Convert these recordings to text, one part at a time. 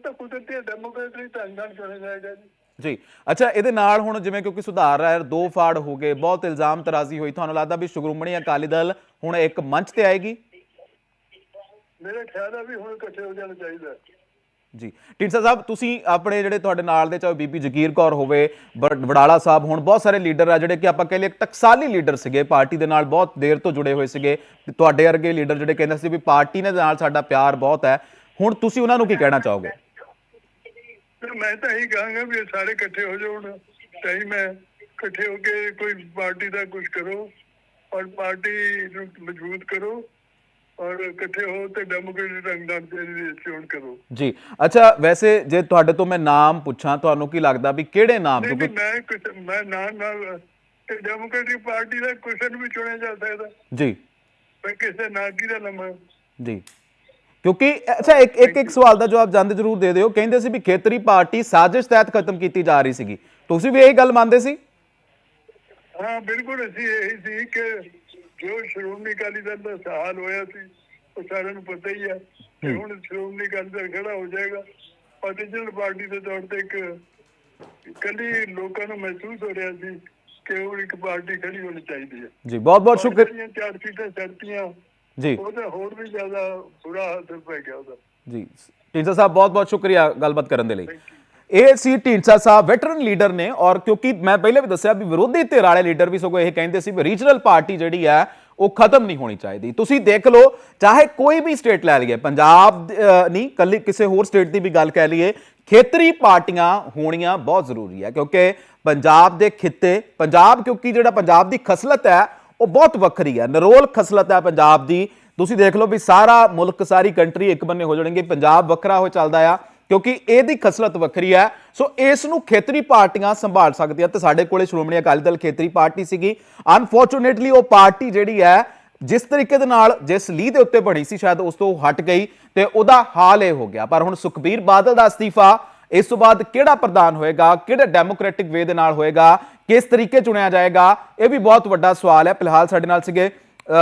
ਉਹ ਤਾਂ ਕੁਦਰਤੀ ਡੈਮੋਕ੍ਰੇਟਰੀ ਢੰਗ ਨਾਲ ਚੁਣਿਆ ਜਾਏਗਾ ਜੀ। ਜੀ। ਅੱਛਾ ਇਹਦੇ ਨਾਲ ਹੁਣ ਜਿਵੇਂ ਕਿਉਂਕਿ ਸੁਧਾਰ ਹੈ ਦੋ ਫਾੜ ਹੋ ਗਏ ਬਹੁਤ ਇਲਜ਼ਾਮ ਤਰਾਜ਼ੀ ਹੋਈ। ਤੁਹਾਨੂੰ ਲੱਗਦਾ ਵੀ ਸ਼੍ਰੋਮਣੀ ਅਕਾਲੀ ਦਲ ਹੁਣ ਇੱਕ ਮੰਚ ਤੇ ਆਏਗੀ? ਮੇਰੇ ਖਿਆਲ ਆ ਵੀ ਹੁਣ ਇਕੱਠੇ ਹੋ ਜਾਣਾ ਚਾਹੀਦਾ। ਜੀ। ਢੀਂਡਸਾ ਸਾਹਿਬ ਤੁਸੀਂ ਆਪਣੇ ਜਿਹੜੇ ਤੁਹਾਡੇ ਨਾਲ ਦੇ ਚਾਹੇ ਬੀਬੀ ਜਗੀਰ ਕੌਰ ਹੋਵੇ ਵਡਾਲਾ ਸਾਹਿਬ ਹੁਣ ਬਹੁਤ ਸਾਰੇ ਲੀਡਰ ਆ ਜਿਹੜੇ ਕਿ ਆਪਾਂ ਕਹਿ ਲਈਏ ਇੱਕ ਟਕਸਾਲੀ ਲੀਡਰ ਸੀਗੇ ਪਾਰਟੀ ਦੇ ਨਾਲ ਬਹੁਤ ਦੇਰ ਤੋਂ ਜੁੜੇ ਹੋਏ ਸੀਗੇ। ਤੁਹਾਡੇ ਵਰਗੇ ਲੀਡਰ ਜਿਹੜੇ ਕਹਿੰਦੇ ਸੀ ਵੀ ਪਾਰਟੀ ਦੇ ਨਾਲ ਸਾਡਾ ਪਿਆਰ ਬਹੁਤ ਹੈ। ਹੁਣ ਤੁਸੀਂ ਉਹਨਾਂ ਨੂੰ ਕੀ ਕਹਿਣਾ ਚਾਹੋਗੇ? ਫਿਰ ਮੈਂ ਤਾਂ ਇਹੀ ਕਹਾਂਗਾ ਵੀ ਸਾਰੇ ਇਕੱਠੇ ਹੋ ਜਾਣ ਟਾਈਮ ਹੈ ਇਕੱਠੇ ਹੋ ਕੇ ਕੋਈ ਪਾਰਟੀ ਦਾ ਕੁਝ ਕਰੋ ਔਰ ਪਾਰਟੀ ਨੂੰ ਮਜ਼ਬੂਤ ਕਰੋ ਔਰ ਇਕੱਠੇ ਹੋ ਤੇ ਡੈਮੋਕ੍ਰੇਟਿਕ ਢੰਗ ਨਾਲ ਜਿਹੜੀ ਚੋਣ ਕਰੋ। ਜੀ। ਅੱਛਾ ਵੈਸੇ ਜੇ ਤੁਹਾਡੇ ਤੋਂ ਮੈਂ ਨਾਮ ਪੁੱਛਾਂ ਤੁਹਾਨੂੰ ਕੀ ਲੱਗਦਾ ਵੀ ਕਿਹੜੇ ਨਾਮ ਕਿਉਂਕਿ ਮੈਂ ਮੈਂ ਨਾਲ ਨਾਲ ਡੈਮੋਕ੍ਰੇਟਿਕ ਪਾਰਟੀ ਦਾ ਕੁਸ਼ਨ ਵੀ ਚੁਣਿਆ ਜਾ ਸਕਦਾ। ਜੀ। ਮੈਂ ਕਿਸੇ ਨਾਂ ਕੀ ਦਾ ਲਵਾਂ ਜੀ। ਕਿਉਂਕਿ ਅੱਛਾ ਇੱਕ ਇੱਕ ਇੱਕ ਸਵਾਲ ਦਾ ਜਵਾਬ ਜਾਂਦੇ ਜ਼ਰੂਰ ਦੇ ਦਿਓ। ਕਹਿੰਦੇ ਸੀ ਵੀ ਖੇਤਰੀ ਪਾਰਟੀ ਸਾਜ਼ਿਸ਼ ਤਹਿਤ ਖਤਮ ਕੀਤੀ ਜਾ ਰਹੀ ਸੀਗੀ। ਤੁਸੀਂ ਵੀ ਇਹ ਗੱਲ ਮੰਨਦੇ ਸੀ? ਹਾਂ ਬਿਲਕੁਲ ਅਸੀਂ ਇਹੀ ਸੀ ਕਿ ਜੋ ਸ਼੍ਰੋਮਣੀ ਅਕਾਲੀ ਦਲ ਦਾ ਸਹਾਲ ਹੋਇਆ ਸੀ ਉਹ ਸਾਰਿਆਂ ਨੂੰ ਪਤਾ ਹੀ ਹੈ ਕਿ ਹੁਣ ਸ਼੍ਰੋਮਣੀ ਅਕਾਲੀ ਦਲ ਖੜਾ ਹੋ ਜਾਏਗਾ। ਪੋਲੀਟੀਕਲ ਪਾਰਟੀ ਦੇ ਤੌਰ ਤੇ ਇੱਕ ਕੱਲੀ ਲੋਕਾਂ ਨੂੰ ਮਹਿਸੂਸ ਹੋ ਰਿਹਾ ਸੀ ਕਿ ਉਹ ਇੱਕ ਪਾਰਟੀ ਖੜੀ ਹੋਣੀ ਚਾਹੀਦੀ ਹੈ। ਜੀ ਬਹੁਤ ਬਹੁਤ ਸ਼ੁਕਰ ਜਿਹੜੀਆਂ ਚਾਰ ਸੀਟਾਂ ਛੱਡਤੀਆਂ ਜੀ। ਉਹਦਾ ਹੋਰ ਵੀ ਜ਼ਿਆਦਾ ਬੁਰਾ ਅਸਰ ਪੈ ਗਿਆ ਉਹਦਾ। ਜੀ। ਢੀਂਡਸਾ ਸਾਹਿਬ ਬਹੁਤ ਬਹੁਤ ਸ਼ੁਕਰੀਆ ਗੱਲਬਾਤ ਕਰਨ ਦੇ ਲਈ। ਇਹ ਸੀ ਢੀਂਡਸਾ ਸਾਹਿਬ ਵੈਟਰਨ ਲੀਡਰ ਨੇ ਔਰ ਕਿਉਂਕਿ ਮੈਂ ਪਹਿਲੇ ਵੀ ਦੱਸਿਆ ਵੀ ਵਿਰੋਧੀ ਧਿਰ ਵਾਲੇ ਲੀਡਰ ਵੀ ਸਗੋਂ ਇਹ ਕਹਿੰਦੇ ਸੀ ਵੀ ਰੀਜਨਲ ਪਾਰਟੀ ਜਿਹੜੀ ਹੈ ਉਹ ਖਤਮ ਨਹੀਂ ਹੋਣੀ ਚਾਹੀਦੀ। ਤੁਸੀਂ ਦੇਖ ਲਓ ਚਾਹੇ ਕੋਈ ਵੀ ਸਟੇਟ ਲੈ ਲਈਏ ਪੰਜਾਬ ਨਹੀਂ ਕੱਲੀ ਕਿਸੇ ਹੋਰ ਸਟੇਟ ਦੀ ਵੀ ਗੱਲ ਕਹਿ ਲਈਏ ਖੇਤਰੀ ਪਾਰਟੀਆਂ ਹੋਣੀਆਂ ਬਹੁਤ ਜ਼ਰੂਰੀ ਹੈ ਕਿਉਂਕਿ ਪੰਜਾਬ ਦੇ ਖਿੱਤੇ ਪੰਜਾਬ ਕਿਉਂਕਿ ਜਿਹੜਾ ਪੰਜਾਬ ਦੀ ਖਸਲਤ ਹੈ ਉਹ ਬਹੁਤ ਵੱਖਰੀ ਹੈ। ਨਰੋਲ ਖਸਲਤ ਹੈ ਪੰਜਾਬ ਦੀ। ਤੁਸੀਂ ਦੇਖ ਲਓ ਵੀ ਸਾਰਾ ਮੁਲਕ, ਸਾਰੀ ਕੰਟਰੀ ਇੱਕ ਬੰਨੇ ਹੋ ਜਾਣਗੇ। ਪੰਜਾਬ ਵੱਖਰਾ ਹੋ ਚੱਲਦਾ ਆ, ਕਿਉਂਕਿ ਇਹਦੀ ਖਸਲਤ ਵੱਖਰੀ ਹੈ। ਸੋ ਇਸ ਨੂੰ ਖੇਤਰੀ ਪਾਰਟੀਆਂ ਸੰਭਾਲ ਸਕਦੀਆਂ ਤੇ ਸਾਡੇ ਕੋਲੇ ਸ਼੍ਰੋਮਣੀ ਅਕਾਲੀ ਦਲ ਖੇਤਰੀ ਪਾਰਟੀ ਸੀਗੀ। ਅਨਫੋਰਚੂਨੇਟਲੀ ਉਹ ਪਾਰਟੀ ਜਿਹੜੀ ਹੈ, ਜਿਸ ਤਰੀਕੇ ਦੇ ਨਾਲ, ਜਿਸ ਲੀਹ ਦੇ ਉੱਤੇ ਬਣੀ ਸੀ, ਸ਼ਾਇਦ ਉਸ ਤੋਂ ਹਟ ਗਈ ਤੇ ਉਹਦਾ ਹਾਲ ਇਹ ਹੋ ਗਿਆ। ਪਰ ਹੁਣ ਸੁਖਬੀਰ ਬਾਦਲ ਦਾ ਅਸਤੀਫਾ ਇਸ ਤੋਂ ਬਾਅਦ ਕਿਹੜਾ ਪ੍ਰਧਾਨ ਹੋਏਗਾ, ਕਿਹੜਾ ਡੈਮੋਕ੍ਰੈਟਿਕ ਵੇ ਦੇ ਨਾਲ ਹੋਏਗਾ, ਕਿਸ ਤਰੀਕੇ ਚੁਣਿਆ ਜਾਏਗਾ, ਇਹ ਵੀ ਬਹੁਤ ਵੱਡਾ ਸਵਾਲ ਹੈ। ਫਿਲਹਾਲ ਸਾਡੇ ਨਾਲ ਸੀਗੇ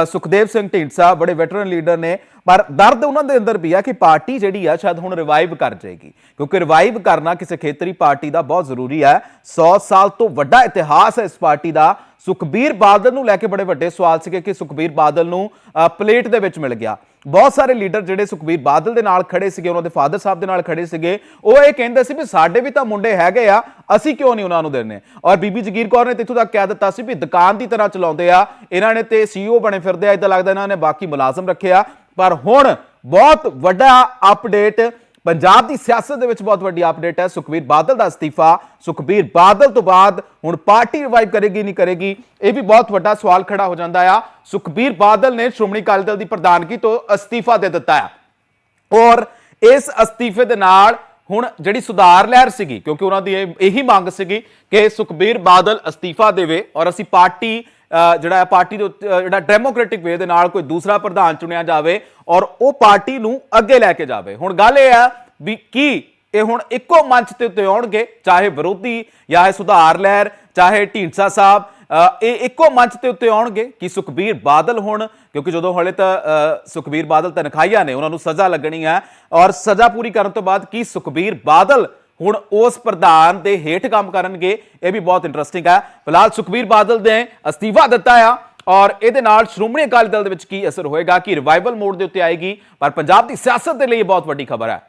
ਸੁਖਦੇਵ ਸਿੰਘ ਢੀਂਡਸਾ, ਬੜੇ ਵੈਟਰਨ ਲੀਡਰ ਨੇ। ਪਰ ਦਰਦ ਉਹਨਾਂ ਦੇ ਅੰਦਰ ਵੀ ਆ ਕਿ ਪਾਰਟੀ ਜਿਹੜੀ ਆ, ਸ਼ਾਇਦ ਹੁਣ ਰਿਵਾਈਵ ਕਰ ਜਾਏਗੀ। ਕਿਉਂਕਿ ਰਿਵਾਈਵ ਕਰਨਾ ਕਿਸੇ ਖੇਤਰੀ ਪਾਰਟੀ ਦਾ ਬਹੁਤ ਜ਼ਰੂਰੀ ਹੈ। 100 ਸਾਲ ਤੋਂ ਵੱਡਾ ਇਤਿਹਾਸ ਹੈ ਇਸ ਪਾਰਟੀ ਦਾ। ਸੁਖਬੀਰ ਬਾਦਲ ਨੂੰ ਲੈ ਕੇ ਬੜੇ ਵੱਡੇ ਸਵਾਲ ਸੀਗੇ ਕਿ ਸੁਖਬੀਰ ਬਾਦਲ ਨੂੰ ਪਲੇਟ ਦੇ ਵਿੱਚ ਮਿਲ ਗਿਆ। ਬਹੁਤ ਸਾਰੇ ਲੀਡਰ ਜਿਹੜੇ ਸੁਖਬੀਰ ਬਾਦਲ ਦੇ ਨਾਲ ਖੜੇ ਸੀਗੇ, ਉਹਨਾਂ ਦੇ ਫਾਦਰ ਸਾਹਿਬ ਦੇ ਨਾਲ ਖੜੇ ਸੀਗੇ, ਉਹ ਇਹ ਕਹਿੰਦੇ ਸੀ ਵੀ ਸਾਡੇ ਵੀ ਤਾਂ ਮੁੰਡੇ ਹੈਗੇ ਆ, ਅਸੀਂ ਕਿਉਂ ਨਹੀਂ ਉਹਨਾਂ ਨੂੰ ਦੇਣੇ ਔਰ ਬੀਬੀ ਜਗੀਰ ਕੌਰ ਨੇ ਤੇ ਇੱਥੋਂ ਤੱਕ ਕਹਿ ਦਿੱਤਾ ਸੀ ਵੀ ਦੁਕਾਨ ਦੀ ਤਰ੍ਹਾਂ ਚਲਾਉਂਦੇ ਆ, ਇਹਨਾਂ ਨੇ ਤੇ ਸੀਈਓ ਬਣੇ ਫਿਰਦੇ ਆ ਇਦਾਂ ਲੱਗਦਾ ਇਹਨਾਂ ਨੇ ਬਾਕੀ ਮੁਲਾਜ਼ਮ ਰੱਖਿਆ ਪਰ ਹੁਣ ਬਹੁਤ ਵੱਡਾ ਅਪਡੇਟ ਪੰਜਾਬ ਦੀ ਸਿਆਸਤ ਦੇ ਵਿੱਚ ਬਹੁਤ ਵੱਡੀ ਅਪਡੇਟ ਹੈ। ਸੁਖਬੀਰ ਬਾਦਲ ਦਾ ਅਸਤੀਫਾ। ਸੁਖਬੀਰ ਬਾਦਲ ਤੋਂ ਬਾਅਦ ਹੁਣ ਪਾਰਟੀ ਰਿਵਾਈਵ ਕਰੇਗੀ, ਨਹੀਂ ਕਰੇਗੀ, ਇਹ ਵੀ ਬਹੁਤ ਵੱਡਾ ਸਵਾਲ ਖੜਾ ਹੋ ਜਾਂਦਾ ਆ। ਸੁਖਬੀਰ ਬਾਦਲ ਨੇ ਸ਼੍ਰੋਮਣੀ ਅਕਾਲੀ ਦਲ ਦੀ ਪ੍ਰਧਾਨਗੀ ਤੋਂ ਅਸਤੀਫਾ ਦੇ ਦਿੱਤਾ ਆ। ਔਰ ਇਸ ਅਸਤੀਫੇ ਦੇ ਨਾਲ ਹੁਣ ਜਿਹੜੀ ਸੁਧਾਰ ਲਹਿਰ ਸੀਗੀ, ਕਿਉਂਕਿ ਉਹਨਾਂ ਦੀ ਇਹ- ਇਹੀ ਮੰਗ ਸੀਗੀ ਕਿ ਸੁਖਬੀਰ ਬਾਦਲ ਅਸਤੀਫਾ ਦੇਵੇ ਔਰ ਅਸੀਂ ਪਾਰਟੀ ਜਿਹੜਾ ਪਾਰਟੀ ਦੇ ਉੱਤੇ, ਜਿਹੜਾ ਡੈਮੋਕ੍ਰੈਟਿਕ ਵੇ ਦੇ ਨਾਲ ਕੋਈ ਦੂਸਰਾ ਪ੍ਰਧਾਨ ਚੁਣਿਆ ਜਾਵੇ ਔਰ ਉਹ ਪਾਰਟੀ ਨੂੰ ਅੱਗੇ ਲੈ ਕੇ ਜਾਵੇ। ਹੁਣ ਗੱਲ ਇਹ ਆ ਵੀ ਕੀ ਇਹ ਹੁਣ ਇੱਕੋ ਮੰਚ ਤੇ ਉੱਤੇ ਆਉਣਗੇ ਚਾਹੇ ਵਿਰੋਧੀ ਜਾਂ ਇਹ ਸੁਧਾਰ ਲਹਿਰ ਚਾਹੇ ਢੀਂਡਸਾ ਸਾਹਿਬ ਇਹ ਇੱਕੋ ਮੰਚ ਤੇ ਉੱਤੇ ਆਉਣਗੇ ਕਿ ਸੁਖਬੀਰ ਬਾਦਲ ਹੁਣ ਕਿਉਂਕਿ ਜਦੋਂ ਹਲੇ ਤਾਂ ਅ, ਸੁਖਬੀਰ ਬਾਦਲ ਤਨਖਾਈਆਂ ਨੇ ਉਹਨਾਂ ਨੂੰ ਸਜ਼ਾ ਲੱਗਣੀ ਹੈ ਔਰ ਸਜ਼ਾ ਪੂਰੀ ਕਰਨ ਤੋਂ ਬਾਅਦ ਕੀ ਸੁਖਬੀਰ ਬਾਦਲ ਹੁਣ ਉਸ ਪ੍ਰਧਾਨ ਦੇ ਹੇਠ ਕੰਮ ਕਰਨਗੇ, ਇਹ ਵੀ ਬਹੁਤ ਇੰਟਰਸਟਿੰਗ ਹੈ। ਫਿਲਹਾਲ ਸੁਖਬੀਰ ਬਾਦਲ ਨੇ ਅਸਤੀਫਾ ਦਿੱਤਾ ਆ ਔਰ ਇਹਦੇ ਨਾਲ ਸ਼੍ਰੋਮਣੀ ਅਕਾਲੀ ਦਲ ਦੇ ਵਿੱਚ ਕੀ ਅਸਰ ਹੋਏਗਾ, ਕਿ ਰਿਵਾਈਵਲ ਮੋਡ ਦੇ ਉੱਤੇ ਆਏਗੀ, ਪਰ ਪੰਜਾਬ ਦੀ ਸਿਆਸਤ ਦੇ ਲਈ ਇਹ ਬਹੁਤ ਵੱਡੀ ਖਬਰ ਹੈ।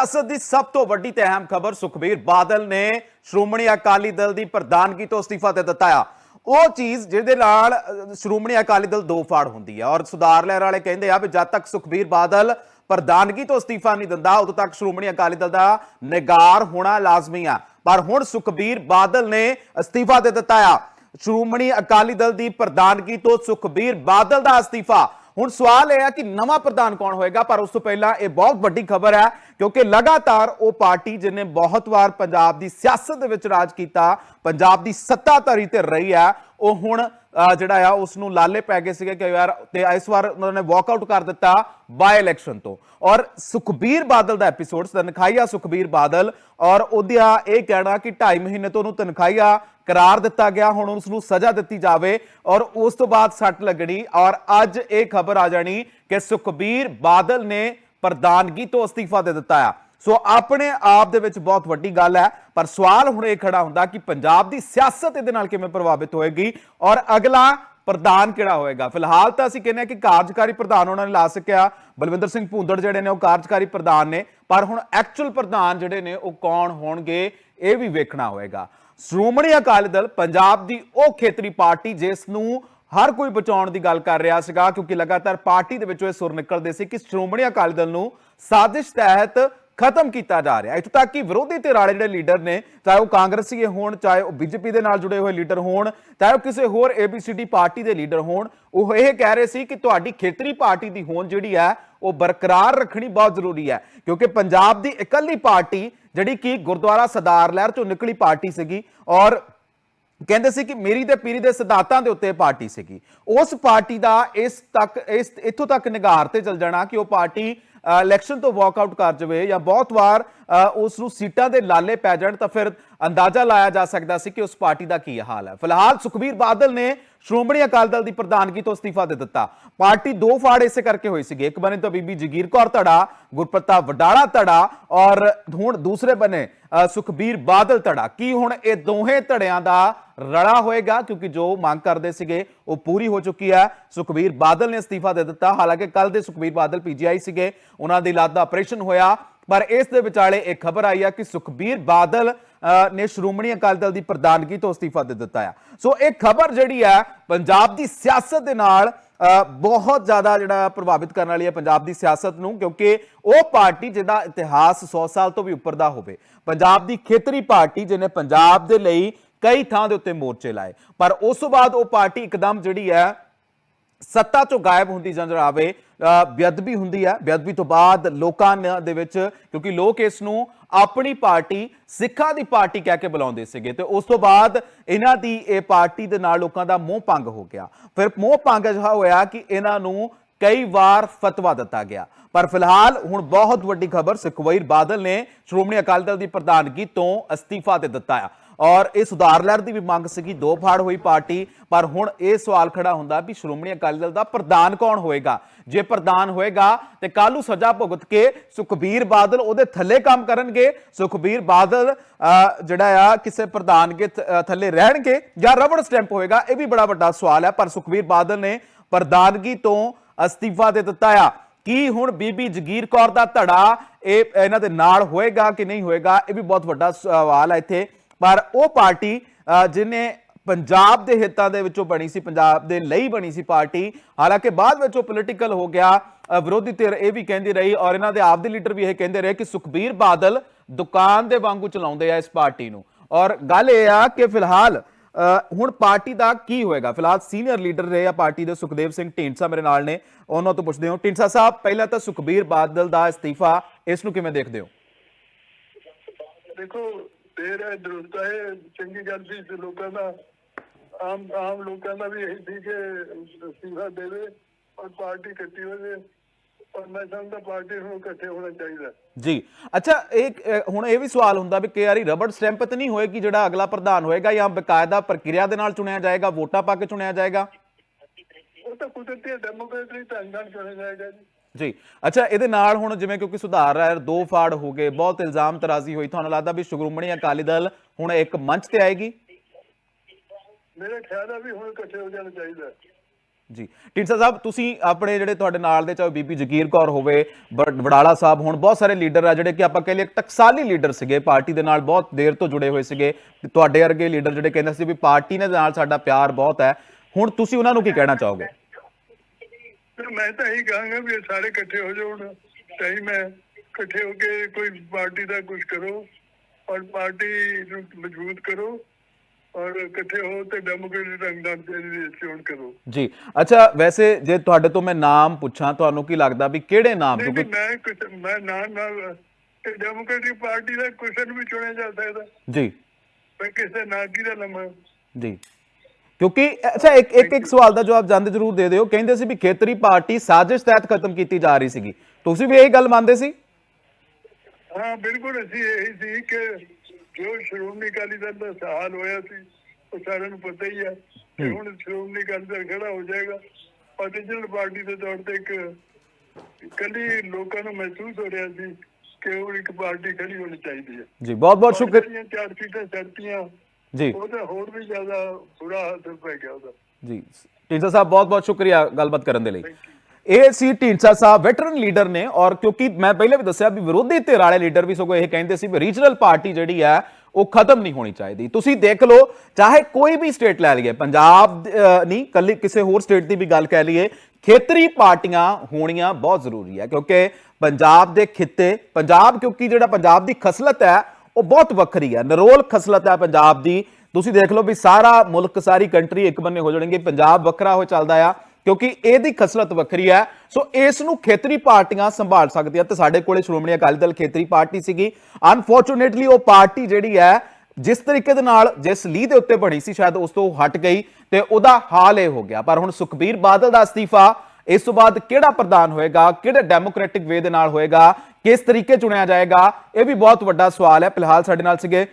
ਸਿਆਸਤ ਦੀ ਸਭ ਤੋਂ ਵੱਡੀ ਤੇ ਅਹਿਮ ਖਬਰ ਸੁਖਬੀਰ ਬਾਦਲ ਨੇ ਸ਼੍ਰੋਮਣੀ ਅਕਾਲੀ ਦਲ ਦੀ ਪ੍ਰਧਾਨਗੀ ਤੋਂ ਅਸਤੀਫਾ ਦੇ ਦਿੱਤਾ ਆ। ਉਹ ਚੀਜ਼ ਜਿਹਦੇ ਨਾਲ ਸ਼੍ਰੋਮਣੀ ਅਕਾਲੀ ਦਲ ਦੋ ਫਾੜ ਹੁੰਦੀ ਆ। ਔਰ ਸੁਧਾਰ ਲਹਿਰ ਵਾਲੇ ਕਹਿੰਦੇ ਆ ਵੀ ਜਦ ਤੱਕ ਸੁਖਬੀਰ ਬਾਦਲ ਪ੍ਰਧਾਨਗੀ ਤੋਂ ਅਸਤੀਫਾ ਨਹੀਂ ਦਿੰਦਾ, ਉਦੋਂ ਤੱਕ ਸ਼੍ਰੋਮਣੀ ਅਕਾਲੀ ਦਲ ਦਾ ਨਿਗਾਰ ਹੋਣਾ ਲਾਜ਼ਮੀ ਆ। ਪਰ ਹੁਣ ਸੁਖਬੀਰ ਬਾਦਲ ਨੇ ਅਸਤੀਫਾ ਦੇ ਦਿੱਤਾ ਆ। ਸ਼੍ਰੋਮਣੀ ਅਕਾਲੀ ਦਲ ਦੀ ਪ੍ਰਧਾਨਗੀ ਤੋਂ ਸੁਖਬੀਰ ਬਾਦਲ ਦਾ ਅਸਤੀਫਾ ਹੁਣ ਸਵਾਲ ਇਹ ਹੈ ਕਿ ਨਵਾਂ ਪ੍ਰਧਾਨ ਕੌਣ ਹੋਏਗਾ ਪਰ ਉਸ ਤੋਂ ਪਹਿਲਾਂ ਇਹ ਬਹੁਤ ਵੱਡੀ ਖਬਰ ਹੈ ਕਿਉਂਕਿ ਲਗਾਤਾਰ ਉਹ ਪਾਰਟੀ ਜਿਹਨੇ ਬਹੁਤ ਵਾਰ ਪੰਜਾਬ ਦੀ ਸਿਆਸਤ ਦੇ ਵਿੱਚ ਰਾਜ ਕੀਤਾ ਪੰਜਾਬ ਦੀ ਸੱਤਾਧਾਰੀ ਤੇ ਰਹੀ ਹੈ ਉਹ ਹੁਣ ਅ, ਜਿਹੜਾ ਆ ਉਸ ਨੂੰ ਲਾਲੇ ਪੈ ਗਏ ਸੀਗੇ ਕਿ ਯਾਰ ਤੇ ਇਸ ਵਾਰ ਉਹਨਾਂ ਨੇ ਵਾਕਆਊਟ ਕਰ ਦਿੱਤਾ ਬਾਈ ਇਲੈਕਸ਼ਨ ਤੋਂ। ਔਰ ਸੁਖਬੀਰ ਬਾਦਲ ਦਾ ਐਪੀਸੋਡ ਤਨਖਾਹੀਆ ਸੁਖਬੀਰ ਬਾਦਲ ਔਰ ਉਹਦਾ ਇਹ ਕਹਿਣਾ ਕਿ 2.5 ਮਹੀਨੇ ਤੋਂ ਉਹਨੂੰ ਤਨਖਾਹੀਆ ਕਰਾਰ ਦਿੱਤਾ ਗਿਆ, ਹੁਣ ਉਸ ਨੂੰ ਸਜ਼ਾ ਦਿੱਤੀ ਜਾਵੇ ਔਰ ਉਸ ਤੋਂ ਬਾਅਦ ਸੱਟ ਲੱਗਣੀ ਔਰ ਅੱਜ ਇਹ ਖਬਰ ਆ ਜਾਣੀ ਕਿ ਸੁਖਬੀਰ ਬਾਦਲ ਨੇ ਪ੍ਰਧਾਨਗੀ ਤੋਂ ਅਸਤੀਫਾ ਦੇ ਦਿੱਤਾ ਆ। ਸੋ ਆਪਣੇ ਆਪ ਦੇ ਵਿੱਚ ਬਹੁਤ ਵੱਡੀ ਗੱਲ ਹੈ, ਪਰ ਸਵਾਲ ਹੁਣ ਇਹ ਖੜਾ ਹੁੰਦਾ ਕਿ ਪੰਜਾਬ ਦੀ ਸਿਆਸਤ ਇਹਦੇ ਨਾਲ ਕਿਵੇਂ ਪ੍ਰਭਾਵਿਤ ਹੋਏਗੀ ਔਰ ਅਗਲਾ ਪ੍ਰਧਾਨ ਕਿਹੜਾ ਹੋਏਗਾ? ਫਿਲਹਾਲ ਤਾਂ ਅਸੀਂ ਕਹਿੰਦੇ ਹਾਂ ਕਿ ਕਾਰਜਕਾਰੀ ਪ੍ਰਧਾਨ ਉਹਨਾਂ ਨੇ ਲਾ ਸਕਿਆ, ਬਲਵਿੰਦਰ ਸਿੰਘ ਭੂੰਦੜ ਜਿਹੜੇ ਨੇ ਉਹ ਕਾਰਜਕਾਰੀ ਪ੍ਰਧਾਨ ਨੇ, ਪਰ ਹੁਣ ਐਕਚੁਅਲ ਪ੍ਰਧਾਨ ਜਿਹੜੇ ਨੇ ਉਹ ਕੌਣ ਹੋਣਗੇ, ਇਹ ਵੀ ਵੇਖਣਾ ਹੋਏਗਾ। ਸ਼੍ਰੋਮਣੀ ਅਕਾਲੀ ਦਲ ਪੰਜਾਬ ਦੀ ਉਹ ਖੇਤਰੀ ਪਾਰਟੀ ਜਿਸ ਨੂੰ ਹਰ ਕੋਈ ਬਚਾਉਣ ਦੀ ਗੱਲ ਕਰ ਰਿਹਾ ਸੀਗਾ, ਕਿਉਂਕਿ ਲਗਾਤਾਰ ਪਾਰਟੀ ਦੇ ਵਿੱਚੋਂ ਇਹ ਸੁਰ ਨਿਕਲਦੇ ਸੀ ਕਿ ਸ਼੍ਰੋਮਣੀ ਅਕਾਲੀ ਦਲ ਨੂੰ ਸਾਜ਼ਿਸ਼ ਤਹਿਤ ਖਤਮ ਕੀਤਾ ਜਾ ਰਿਹਾ ਇੱਥੋਂ ਤੱਕ ਕਿ ਵਿਰੋਧੀ ਧਿਰ ਵਾਲੇ ਜਿਹੜੇ ਲੀਡਰ ਨੇ, ਚਾਹੇ ਉਹ ਕਾਂਗਰਸੀ ਹੋਣ, ਚਾਹੇ ਉਹ ਬੀਜੇਪੀ ਦੇ ਨਾਲ ਜੁੜੇ ਹੋਏ ਲੀਡਰ ਹੋਣ, ਚਾਹੇ ਉਹ ਕਿਸੇ ਹੋਰ ਏਬੀਸੀਡੀ ਪਾਰਟੀ ਦੇ ਲੀਡਰ ਹੋਣ, ਉਹ ਇਹ ਕਹਿ ਰਹੇ ਸੀ ਕਿ ਤੁਹਾਡੀ ਖੇਤਰੀ ਪਾਰਟੀ ਦੀ ਹੋਂਦ ਜਿਹੜੀ ਹੈ, ਉਹ ਬਰਕਰਾਰ ਰੱਖਣੀ ਬਹੁਤ ਜ਼ਰੂਰੀ ਹੈ। ਕਿਉਂਕਿ ਪੰਜਾਬ ਦੀ ਇਕੱਲੀ ਪਾਰਟੀ ਜਿਹੜੀ ਕਿ ਗੁਰਦੁਆਰਾ ਸਦਾਰ ਲਹਿਰ ਚੋਂ ਨਿਕਲੀ ਪਾਰਟੀ ਸੀਗੀ ਔਰ ਕਹਿੰਦੇ ਸੀ ਕਿ ਮੇਰੀ ਤੇ ਪੀਰੀ ਦੇ ਸਿਧਾਂਤਾਂ ਦੇ ਉੱਤੇ ਪਾਰਟੀ ਸੀਗੀ। ਉਸ ਪਾਰਟੀ ਦਾ ਇਸ ਤੱਕ, ਇਸ, ਇੱਥੋਂ ਤੱਕ ਨਿਗਾਰ ਤੇ ਚਲ ਜਾਣਾ ਕਿ ਉਹ ਪਾਰਟੀ ਇਲੈਕਸ਼ਨ ਤੋਂ ਵਾਕ ਆਊਟ ਕਰ ਜਾਵੇ ਜਾਂ ਬਹੁਤ ਵਾਰ ਉਸ ਨੂੰ ਸੀਟਾਂ ਦੇ ਲਾਲੇ ਪੈ ਜਾਣ ਤਾਂ ਫਿਰ ਅੰਦਾਜ਼ਾ ਲਾਇਆ ਜਾ ਸਕਦਾ ਸੀ ਕਿ ਉਸ ਪਾਰਟੀ ਦਾ ਕੀ ਹਾਲ ਹੈ। ਫਿਲਹਾਲ ਸੁਖਬੀਰ ਬਾਦਲ ਨੇ ਸ਼੍ਰੋਮਣੀ ਅਕਾਲੀ ਦਲ ਦੀ ਪ੍ਰਧਾਨਗੀ ਤੋਂ ਅਸਤੀਫਾ ਦੇ ਦਿੱਤਾ। ਪਾਰਟੀ ਦੋ ਫਾੜ ਇਸੇ ਕਰਕੇ ਹੋਈ ਸੀਗੀ। ਇੱਕ ਬਣੇ ਤਾਂ ਬੀਬੀ ਜਗੀਰ ਕੌਰ ਧੜਾ, ਗੁਰਪ੍ਰਤਾਪ ਵਡਾਲਾ ਧੜਾ ਔਰ ਹੁਣ ਦੂਸਰੇ ਬਣੇ ਸੁਖਬੀਰ ਬਾਦਲ ਧੜਾ। ਕੀ ਹੁਣ ਇਹ ਦੋਹੇ ਧੜਿਆਂ ਦਾ ਰੜਾ ਹੋਏਗਾ? ਕਿਉਂਕਿ ਜੋ ਮੰਗ ਕਰਦੇ ਸੀਗੇ, ਉਹ ਪੂਰੀ ਹੋ ਚੁੱਕੀ ਹੈ। ਸੁਖਬੀਰ ਬਾਦਲ ਨੇ ਅਸਤੀਫਾ ਦੇ ਦਿੱਤਾ। ਹਾਲਾਂਕਿ ਕੱਲ ਦੇ ਸੁਖਬੀਰ ਬਾਦਲ ਪੀਜੀਆਈ ਸੀਗੇ। ਉਹਨਾਂ ਦੀ ਲੱਤ ਦਾ ਆਪਰੇਸ਼ਨ ਹੋਇਆ। ਪਰ ਇਸ ਦੇ ਵਿਚਾਲੇ ਇਹ ਖਬਰ ਆਈ ਹੈ ਕਿ ਸੁਖਬੀਰ ਬਾਦਲ ਨੇ ਸ਼੍ਰੋਮਣੀ ਅਕਾਲੀ ਦਲ ਦੀ ਪ੍ਰਧਾਨਗੀ ਤੋਂ ਅਸਤੀਫਾ ਦੇ ਦਿੱਤਾ ਆ। ਸੋ ਇਹ ਖਬਰ ਜਿਹੜੀ ਹੈ ਪੰਜਾਬ ਦੀ ਸਿਆਸਤ ਦੇ ਨਾਲ ਬਹੁਤ ਜ਼ਿਆਦਾ ਜਿਹੜਾ ਪ੍ਰਭਾਵਿਤ ਕਰਨ ਵਾਲੀ ਹੈ ਪੰਜਾਬ ਦੀ ਸਿਆਸਤ ਨੂੰ, ਕਿਉਂਕਿ ਉਹ ਪਾਰਟੀ ਜਿਹਦਾ ਇਤਿਹਾਸ 100 ਸਾਲ ਤੋਂ ਵੀ ਉੱਪਰ ਦਾ ਹੋਵੇ। ਪੰਜਾਬ ਦੀ ਖੇਤਰੀ ਪਾਰਟੀ ਜਿਹਨੇ ਪੰਜਾਬ ਦੇ ਲਈ ਕਈ ਥਾਂ ਦੇ ਉੱਤੇ ਮੋਰਚੇ ਲਾਏ। ਪਰ ਉਸ ਤੋਂ ਬਾਅਦ ਉਹ ਪਾਰਟੀ ਇੱਕਦਮ ਜਿਹੜੀ ਹੈ ਸੱਤਾ ਤੋਂ ਗਾਇਬ ਹੁੰਦੀ ਨਜ਼ਰ ਆਵੇ ਬੇਅਦਬੀ ਹੁੰਦੀ ਹੈ। ਬੇਅਦਬੀ ਤੋਂ ਬਾਅਦ ਲੋਕਾਂ ਦੇ ਵਿੱਚ, ਕਿਉਂਕਿ ਲੋਕ ਇਸ ਨੂੰ ਆਪਣੀ ਪਾਰਟੀ, ਸਿੱਖਾਂ ਦੀ ਪਾਰਟੀ ਕਹਿ ਕੇ ਬੁਲਾਉਂਦੇ ਸੀਗੇ ਤੇ ਉਸ ਤੋਂ ਬਾਅਦ ਇਹਨਾਂ ਦੀ ਇਹ ਪਾਰਟੀ ਦੇ ਨਾਲ ਲੋਕਾਂ ਦਾ ਮੋਹ ਭੰਗ ਹੋ ਗਿਆ। ਫਿਰ ਮੋਹ ਭੰਗ ਅਜਿਹਾ ਹੋਇਆ ਕਿ ਇਹਨਾਂ ਨੂੰ ਕਈ ਵਾਰ ਫਤਵਾ ਦਿੱਤਾ ਗਿਆ। ਪਰ ਫਿਲਹਾਲ ਹੁਣ ਬਹੁਤ ਵੱਡੀ ਖਬਰ ਸੁਖਵੀਰ ਬਾਦਲ ਨੇ ਸ਼੍ਰੋਮਣੀ ਅਕਾਲੀ ਦਲ ਦੀ ਪ੍ਰਧਾਨਗੀ ਤੋਂ ਅਸਤੀਫਾ ਦੇ ਦਿੱਤਾ ਆ। ਔਰ ਇਹ ਸੁਧਾਰ ਲਹਿਰ ਦੀ ਵੀ ਮੰਗ ਸੀਗੀ, ਦੋ ਫਾੜ ਹੋਈ ਪਾਰਟੀ, ਪਰ ਹੁਣ ਇਹ ਸਵਾਲ ਖੜਾ ਹੁੰਦਾ ਵੀ ਸ਼੍ਰੋਮਣੀ ਅਕਾਲੀ ਦਲ ਦਾ ਪ੍ਰਧਾਨ ਕੌਣ ਹੋਏਗਾ? ਜੇ ਪ੍ਰਧਾਨ ਹੋਏਗਾ ਤੇ ਨੂੰ ਸਜ਼ਾ ਭੁਗਤ ਕੇ ਸੁਖਬੀਰ ਬਾਦਲ ਉਹਦੇ ਥੱਲੇ ਕੰਮ ਕਰਨਗੇ, ਸੁਖਬੀਰ ਬਾਦਲ ਜਿਹੜਾ ਆ, ਕਿਸੇ ਪ੍ਰਧਾਨਗੇ ਥ- ਥੱਲੇ ਰਹਿਣਗੇ ਜਾਂ ਰਬੜ ਸਟੈਂਪ ਹੋਏਗਾ, ਇਹ ਵੀ ਬੜਾ ਵੱਡਾ ਸਵਾਲ ਹੈ, ਪਰ ਸੁਖਬੀਰ ਬਾਦਲ ਨੇ ਪ੍ਰਧਾਨਗੀ ਤੋਂ ਅਸਤੀਫਾ ਦੇ ਦਿੱਤਾ ਆ। ਕੀ ਹੁਣ ਬੀਬੀ ਜਗੀਰ ਕੌਰ ਦਾ ਧੜਾ ਇਹ, ਇਹਨਾਂ ਦੇ ਨਾਲ ਹੋਏਗਾ ਕਿ ਨਹੀਂ ਹੋਏਗਾ, ਇਹ ਵੀ ਬਹੁਤ ਵੱਡਾ ਸਵਾਲ ਹੈ ਇੱਥੇ। ਪਰ ਉਹ ਪਾਰਟੀ ਅ, ਜਿਹਨੇ ਪੰਜਾਬ ਦੇ ਹਿੱਤਾਂ ਦੇ ਵਿੱਚੋਂ ਬਣੀ ਸੀ ਪੰਜਾਬ ਦੇ ਲਈ ਬਣੀ ਸੀ ਪਾਰਟੀ ਹਾਲਾਂਕਿ ਬਾਅਦ ਵਿੱਚ ਉਹ ਪੋਲੀਟੀਕਲ ਹੋ ਗਿਆ ਵਿਰੋਧੀ ਧਿਰ ਇਹ ਵੀ ਕਹਿੰਦੀ ਰਹੀ ਔਰ ਇਹਨਾਂ ਦੇ ਆਪਦੇ ਲੀਡਰ ਵੀ ਇਹ ਕਹਿੰਦੇ ਰਹੇ ਕਿ ਸੁਖਬੀਰ ਬਾਦਲ ਦੁਕਾਨ ਦੇ ਵਾਂਗੂ ਚਲਾਉਂਦੇ ਆ ਇਸ ਪਾਰਟੀ ਨੂੰ। ਔਰ ਗੱਲ ਇਹ ਆ ਕਿ ਫਿਲਹਾਲ ਹੁਣ ਪਾਰਟੀ ਦਾ ਕੀ ਹੋਏਗਾ? ਫਿਲਹਾਲ ਸੀਨੀਅਰ ਲੀਡਰ ਰਹੇ ਆ ਪਾਰਟੀ ਦੇ ਸੁਖਦੇਵ ਸਿੰਘ ਢੀਂਡਸਾ ਮੇਰੇ ਨਾਲ ਨੇ ਉਹਨਾਂ ਤੋਂ ਪੁੱਛਦੇ ਹਾਂ। ਢੀਂਡਸਾ ਸਾਹਿਬ ਪਹਿਲਾਂ ਤਾਂ ਸੁਖਬੀਰ ਬਾਦਲ ਦਾ ਅਸਤੀਫਾ ਇਸ ਨੂੰ ਕਿਵੇਂ ਦੇਖਦੇ ਹੋ? ਦੇਖੋ ਦੇਰ ਹੈ ਦਰੁਸਤ ਹੈ ਚੰਗੀ ਗੱਲ ਸੀ ਤੇ ਲੋਕਾਂ ਦਾ ਆਮ ਆਮ ਲੋਕਾਂ ਦਾ ਵੀ ਇਹ ਸੀ ਕਿ ਅਸਤੀਫਾ ਦੇਵੇ ਔਰ ਪਾਰਟੀ ਇਕੱਠੀ ਹੋ ਜਾਵੇ ਔਰ ਮੈਂ ਸਮਝਦਾ ਪਾਰਟੀ ਨੂੰ ਇਕੱਠੇ ਹੋਣਾ ਚਾਹੀਦਾ। ਜੀ। ਅੱਛਾ ਇੱਕ ਹੁਣ ਇਹ ਵੀ ਸਵਾਲ ਹੁੰਦਾ ਵੀ ਕਿ ਯਾਰੀ ਰਬੜ ਸਟੈਂਪ ਤਾਂ ਨਹੀਂ ਹੋਏਗੀ ਜਿਹੜਾ ਅਗਲਾ ਪ੍ਰਧਾਨ ਹੋਏਗਾ ਜਾਂ ਬਕਾਇਦਾ ਪ੍ਰਕਿਰਿਆ ਦੇ ਨਾਲ ਚੁਣਿਆ ਜਾਏਗਾ ਵੋਟਾਂ ਪਾ ਕੇ ਚੁਣਿਆ ਜਾਏਗਾ? ਉਹ ਤਾਂ ਕੁਦਰਤੀ ਡੈਮੋਕ੍ਰੇਟਰੀ ਢੰਗ ਨਾਲ ਚੁਣਿਆ ਜਾਏਗਾ ਜੀ। ਜੀ। ਅੱਛਾ ਇਹਦੇ ਨਾਲ ਹੁਣ ਜਿਵੇਂ ਕਿਉਂਕਿ ਸੁਧਾਰ ਹੈ ਦੋ ਫਾੜ ਹੋ ਗਏ ਬਹੁਤ ਇਲਜ਼ਾਮ ਤਰਾਜ਼ੀ ਹੋਈ। ਤੁਹਾਨੂੰ ਲੱਗਦਾ ਵੀ ਸ਼੍ਰੋਮਣੀ ਅਕਾਲੀ ਦਲ ਹੁਣ ਇੱਕ ਮੰਚ ਤੇ ਆਏਗੀ? ਮੇਰੇ ਖਿਆਲ ਆ ਵੀ ਹੁਣ ਇਕੱਠੇ ਹੋ ਜਾਣਾ ਚਾਹੀਦਾ। ਜੀ। ਢੀਂਡਸਾ ਸਾਹਿਬ ਤੁਸੀਂ ਆਪਣੇ ਜਿਹੜੇ ਤੁਹਾਡੇ ਨਾਲ ਦੇ ਚਾਹੇ ਬੀਬੀ ਜਗੀਰ ਕੌਰ ਹੋਵੇ ਬ- ਵਡਾਲਾ ਸਾਹਿਬ ਹੁਣ ਬਹੁਤ ਸਾਰੇ ਲੀਡਰ ਆ ਜਿਹੜੇ ਕਿ ਆਪਾਂ ਕਹਿ ਲਈਏ ਟਕਸਾਲੀ ਲੀਡਰ ਸੀਗੇ ਪਾਰਟੀ ਦੇ ਨਾਲ ਬਹੁਤ ਦੇਰ ਤੋਂ ਜੁੜੇ ਹੋਏ ਸੀਗੇ। ਤੁਹਾਡੇ ਵਰਗੇ ਲੀਡਰ ਜਿਹੜੇ ਕਹਿੰਦੇ ਸੀ ਵੀ ਪਾਰਟੀ ਦੇ ਨਾਲ ਸਾਡਾ ਪਿਆਰ ਬਹੁਤ ਹੈ। ਹੁਣ ਤੁਸੀਂ ਉਹਨਾਂ ਨੂੰ ਕੀ ਕਹਿਣਾ ਚਾਹੋਗੇ? ਫਿਰ ਮੈਂ ਤਾਂ ਇਹੀ ਕਹਾਂਗਾ ਵੀ ਸਾਰੇ ਇਕੱਠੇ ਹੋ ਜਾਓ ਟਾਈਮ ਹੈ ਇਕੱਠੇ ਹੋ ਕੇ ਕੋਈ ਪਾਰਟੀ ਦਾ ਕੁਝ ਕਰੋ ਔਰ ਪਾਰਟੀ ਨੂੰ ਮਜ਼ਬੂਤ ਕਰੋ ਔਰ ਇਕੱਠੇ ਹੋ ਤੇ ਡੈਮੋਕ੍ਰੇਟਿਕ ਢੰਗ ਨਾਲ ਇਹਦੀ ਚੋਣ ਕਰੋ। ਜੀ। ਅੱਛਾ ਵੈਸੇ ਜੇ ਤੁਹਾਡੇ ਤੋਂ ਮੈਂ ਨਾਮ ਪੁੱਛਾਂ ਤੁਹਾਨੂੰ ਕੀ ਲੱਗਦਾ ਵੀ ਕਿਹੜੇ ਨਾਮ? ਕਿਉਂਕਿ ਮੈਂ ਮੈਂ ਨਾਲ ਨਾਲ ਤੇ ਡੈਮੋਕ੍ਰੇਟਿਕ ਪਾਰਟੀ ਦਾ ਕਿਸੇ ਨੂੰ ਵੀ ਚੁਣਿਆ ਜਾ ਸਕਦਾ। ਜੀ। ਮੈਂ ਕਿਸੇ ਨਾ ਕੀ ਦਾ ਲੰਮਾ ਜੀ। ਕਿਉਂਕਿ ਅੱਛਾ ਇੱਕ ਇੱਕ ਇੱਕ ਸਵਾਲ ਦਾ ਜਵਾਬ ਜਾਂਦੇ ਜ਼ਰੂਰ ਦੇ ਦਿਓ। ਕਹਿੰਦੇ ਸੀ ਵੀ ਖੇਤਰੀ ਪਾਰਟੀ ਸਾਜ਼ਿਸ਼ ਤਹਿਤ ਖਤਮ ਕੀਤੀ ਜਾ ਰਹੀ ਸੀਗੀ। ਤੁਸੀਂ ਵੀ ਇਹੀ ਗੱਲ ਮੰਨਦੇ ਸੀ? ਹਾਂ ਬਿਲਕੁਲ ਅਸੀਂ ਇਹੀ ਸੀ ਕਿ ਜੋ ਸ਼੍ਰੋਮਣੀ ਅਕਾਲੀ ਦਲ ਦਾ ਸਹਾਲ ਹੋਇਆ ਸੀ ਉਹ ਸਾਰਿਆਂ ਨੂੰ ਪਤਾ ਹੀ ਹੈ ਕਿ ਹੁਣ ਸ਼੍ਰੋਮਣੀ ਅਕਾਲੀ ਦਲ ਖੜਾ ਹੋ ਜਾਏਗਾ। ਪੋਲੀਟੀਕਲ ਪਾਰਟੀ ਦੇ ਤੌਰ ਤੇ ਇੱਕ ਇਕੱਲੀ ਲੋਕਾਂ ਨੂੰ ਮਹਿਸੂਸ ਹੋ ਰਿਹਾ ਸੀ ਕਿ ਉਹ ਇੱਕ ਪਾਰਟੀ ਖੜੀ ਹੋਣੀ ਚਾਹੀਦੀ ਹੈ। ਜੀ ਬਹੁਤ ਬਹੁਤ ਸ਼ੁਕਰ ਜਿਹੜੀਆਂ ਚਾਰ ਸੀਟਾਂ ਛੱਡਤੀਆਂ ਜੀ। ਉਹਦਾ ਹੋਰ ਵੀ ਜ਼ਿਆਦਾ ਬੁਰਾ ਹਾਲ ਪੈ ਗਿਆ ਉਹਦਾ। ਜੀ। ਢੀਂਡਸਾ ਸਾਹਿਬ ਬਹੁਤ ਬਹੁਤ ਸ਼ੁਕਰੀਆ ਗੱਲਬਾਤ ਕਰਨ ਦੇ ਲਈ। ਇਹ ਸੀ ਢੀਂਡਸਾ ਸਾਹਿਬ ਵੈਟਰਨ ਲੀਡਰ ਨੇ ਔਰ ਕਿਉਂਕਿ ਮੈਂ ਪਹਿਲੇ ਵੀ ਦੱਸਿਆ ਵੀ ਵਿਰੋਧੀ ਧਿਰ ਵਾਲੇ ਲੀਡਰ ਵੀ ਸਗੋਂ ਇਹ ਕਹਿੰਦੇ ਸੀ ਵੀ ਰੀਜਨਲ ਪਾਰਟੀ ਜਿਹੜੀ ਹੈ ਉਹ ਖਤਮ ਨਹੀਂ ਹੋਣੀ ਚਾਹੀਦੀ। ਤੁਸੀਂ ਦੇਖ ਲਓ ਚਾਹੇ ਕੋਈ ਵੀ ਸਟੇਟ ਲੈ ਲਈਏ ਪੰਜਾਬ ਨਹੀਂ ਕੱਲੀ ਕਿਸੇ ਹੋਰ ਸਟੇਟ ਦੀ ਵੀ ਗੱਲ ਕਹਿ ਲਈਏ ਖੇਤਰੀ ਪਾਰਟੀਆਂ ਹੋਣੀਆਂ ਬਹੁਤ ਜ਼ਰੂਰੀ ਹੈ। ਕਿਉਂਕਿ ਪੰਜਾਬ ਦੇ ਖਿੱਤੇ ਪੰਜਾਬ ਕਿਉਂਕਿ ਜਿਹੜਾ ਪੰਜਾਬ ਦੀ ਖਸਲਤ ਹੈ ਉਹ ਬਹੁਤ ਵੱਖਰੀ ਹੈ ਨਰੋਲ ਖਸਲਤ ਹੈ ਪੰਜਾਬ ਦੀ। ਤੁਸੀਂ ਦੇਖ ਲਓ ਵੀ ਸਾਰਾ ਮੁਲਕ, ਸਾਰੀ ਕੰਟਰੀ ਇੱਕ ਬੰਨੇ ਹੋ ਜਾਣਗੇ। ਪੰਜਾਬ ਵੱਖਰਾ ਹੋ ਚੱਲਦਾ ਆ, ਕਿਉਂਕਿ ਇਹਦੀ ਖਸਲਤ ਵੱਖਰੀ ਹੈ ਸੋ ਇਸ ਨੂੰ ਖੇਤਰੀ ਪਾਰਟੀਆਂ ਸੰਭਾਲ ਸਕਦੀਆਂ ਤੇ ਸਾਡੇ ਕੋਲੇ ਸ਼੍ਰੋਮਣੀ ਅਕਾਲੀ ਦਲ ਖੇਤਰੀ ਪਾਰਟੀ ਸੀਗੀ। ਅਨਫੋਰਚੂਨੇਟਲੀ ਉਹ ਪਾਰਟੀ ਜਿਹੜੀ ਹੈ ਜਿਸ ਤਰੀਕੇ ਦੇ ਨਾਲ, ਜਿਸ ਲੀਹ ਦੇ ਉੱਤੇ ਬਣੀ ਸੀ, ਸ਼ਾਇਦ ਉਸ ਤੋਂ ਹਟ ਗਈ ਤੇ ਉਹਦਾ ਹਾਲ ਇਹ ਹੋ ਗਿਆ। ਪਰ ਹੁਣ ਸੁਖਬੀਰ ਬਾਦਲ ਦਾ ਅਸਤੀਫਾ ਇਸ ਤੋਂ ਬਾਅਦ ਕਿਹੜਾ ਪ੍ਰਧਾਨ ਹੋਏਗਾ, ਕਿਹੜੇ ਡੈਮੋਕ੍ਰੈਟਿਕ ਵੇ ਦੇ ਨਾਲ ਹੋਏਗਾ, ਕਿਸ ਤਰੀਕੇ ਚੁਣਿਆ ਜਾਏਗਾ, ਇਹ ਵੀ ਬਹੁਤ ਵੱਡਾ ਸਵਾਲ ਹੈ। ਫਿਲਹਾਲ ਸਾਡੇ ਨਾਲ ਸੀਗੇ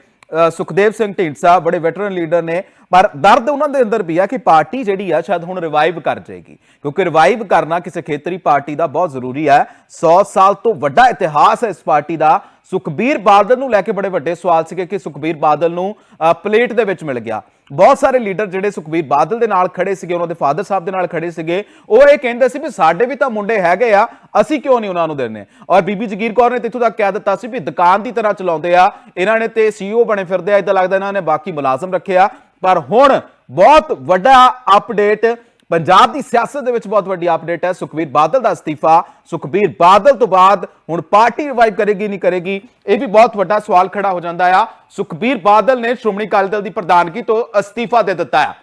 ਸੁਖਦੇਵ ਸਿੰਘ ਢੀਂਡਸਾ, ਬੜੇ ਵੈਟਰਨ ਲੀਡਰ ਨੇ। ਪਰ ਦਰਦ ਉਹਨਾਂ ਦੇ ਅੰਦਰ ਵੀ ਆ ਕਿ ਪਾਰਟੀ ਜਿਹੜੀ ਆ, ਸ਼ਾਇਦ ਹੁਣ ਰਿਵਾਈਵ ਕਰ ਜਾਏਗੀ। ਕਿਉਂਕਿ ਰਿਵਾਈਵ ਕਰਨਾ ਕਿਸੇ ਖੇਤਰੀ ਪਾਰਟੀ ਦਾ ਬਹੁਤ ਜ਼ਰੂਰੀ ਹੈ। 100 ਸਾਲ ਤੋਂ ਵੱਡਾ ਇਤਿਹਾਸ ਹੈ ਇਸ ਪਾਰਟੀ ਦਾ। ਸੁਖਬੀਰ ਬਾਦਲ ਨੂੰ ਲੈ ਕੇ ਬੜੇ ਵੱਡੇ ਸਵਾਲ ਸੀਗੇ ਕਿ ਸੁਖਬੀਰ ਬਾਦਲ ਨੂੰ ਪਲੇਟ ਦੇ ਵਿੱਚ ਮਿਲ ਗਿਆ। ਬਹੁਤ ਸਾਰੇ ਲੀਡਰ ਜਿਹੜੇ ਸੁਖਬੀਰ ਬਾਦਲ ਦੇ ਨਾਲ ਖੜੇ ਸੀਗੇ, ਉਹਨਾਂ ਦੇ ਫਾਦਰ ਸਾਹਿਬ ਦੇ ਨਾਲ ਖੜੇ ਸੀਗੇ। ਉਹ ਇਹ ਕਹਿੰਦੇ ਸੀ ਵੀ ਸਾਡੇ ਵੀ ਤਾਂ ਮੁੰਡੇ ਹੈਗੇ ਆ, ਅਸੀਂ ਕਿਉਂ ਨਹੀਂ ਉਹਨਾਂ ਨੂੰ ਦਿੰਨੇ? ਔਰ ਬੀਬੀ ਜਗੀਰ ਕੌਰ ਨੇ ਤੇ ਇੱਥੋਂ ਤੱਕ ਕਹਿ ਦਿੱਤਾ ਸੀ ਵੀ ਦੁਕਾਨ ਦੀ ਤਰ੍ਹਾਂ ਚਲਾਉਂਦੇ ਆ, ਇਹਨਾਂ ਨੇ ਤੇ ਸੀਈਓ ਬਣੇ ਫਿਰਦੇ ਆ ਇਦਾਂ ਲੱਗਦਾ ਇਹਨਾਂ ਨੇ ਬਾਕੀ ਮੁਲਾਜ਼ਮ ਰੱਖਿਆ ਪਰ ਹੁਣ ਬਹੁਤ ਵੱਡਾ ਅਪਡੇਟ ਪੰਜਾਬ ਦੀ ਸਿਆਸਤ ਦੇ ਵਿੱਚ ਬਹੁਤ ਵੱਡੀ ਅਪਡੇਟ ਹੈ। ਸੁਖਬੀਰ ਬਾਦਲ ਦਾ ਅਸਤੀਫਾ। ਸੁਖਬੀਰ ਬਾਦਲ ਤੋਂ ਬਾਅਦ ਹੁਣ ਪਾਰਟੀ ਰਿਵਾਈਵ ਕਰੇਗੀ, ਨਹੀਂ ਕਰੇਗੀ, ਇਹ ਵੀ ਬਹੁਤ ਵੱਡਾ ਸਵਾਲ ਖੜਾ ਹੋ ਜਾਂਦਾ ਆ। ਸੁਖਬੀਰ ਬਾਦਲ ਨੇ ਸ਼੍ਰੋਮਣੀ ਅਕਾਲੀ ਦਲ ਦੀ ਪ੍ਰਧਾਨਗੀ ਤੋਂ ਅਸਤੀਫਾ ਦੇ ਦਿੱਤਾ ਆ।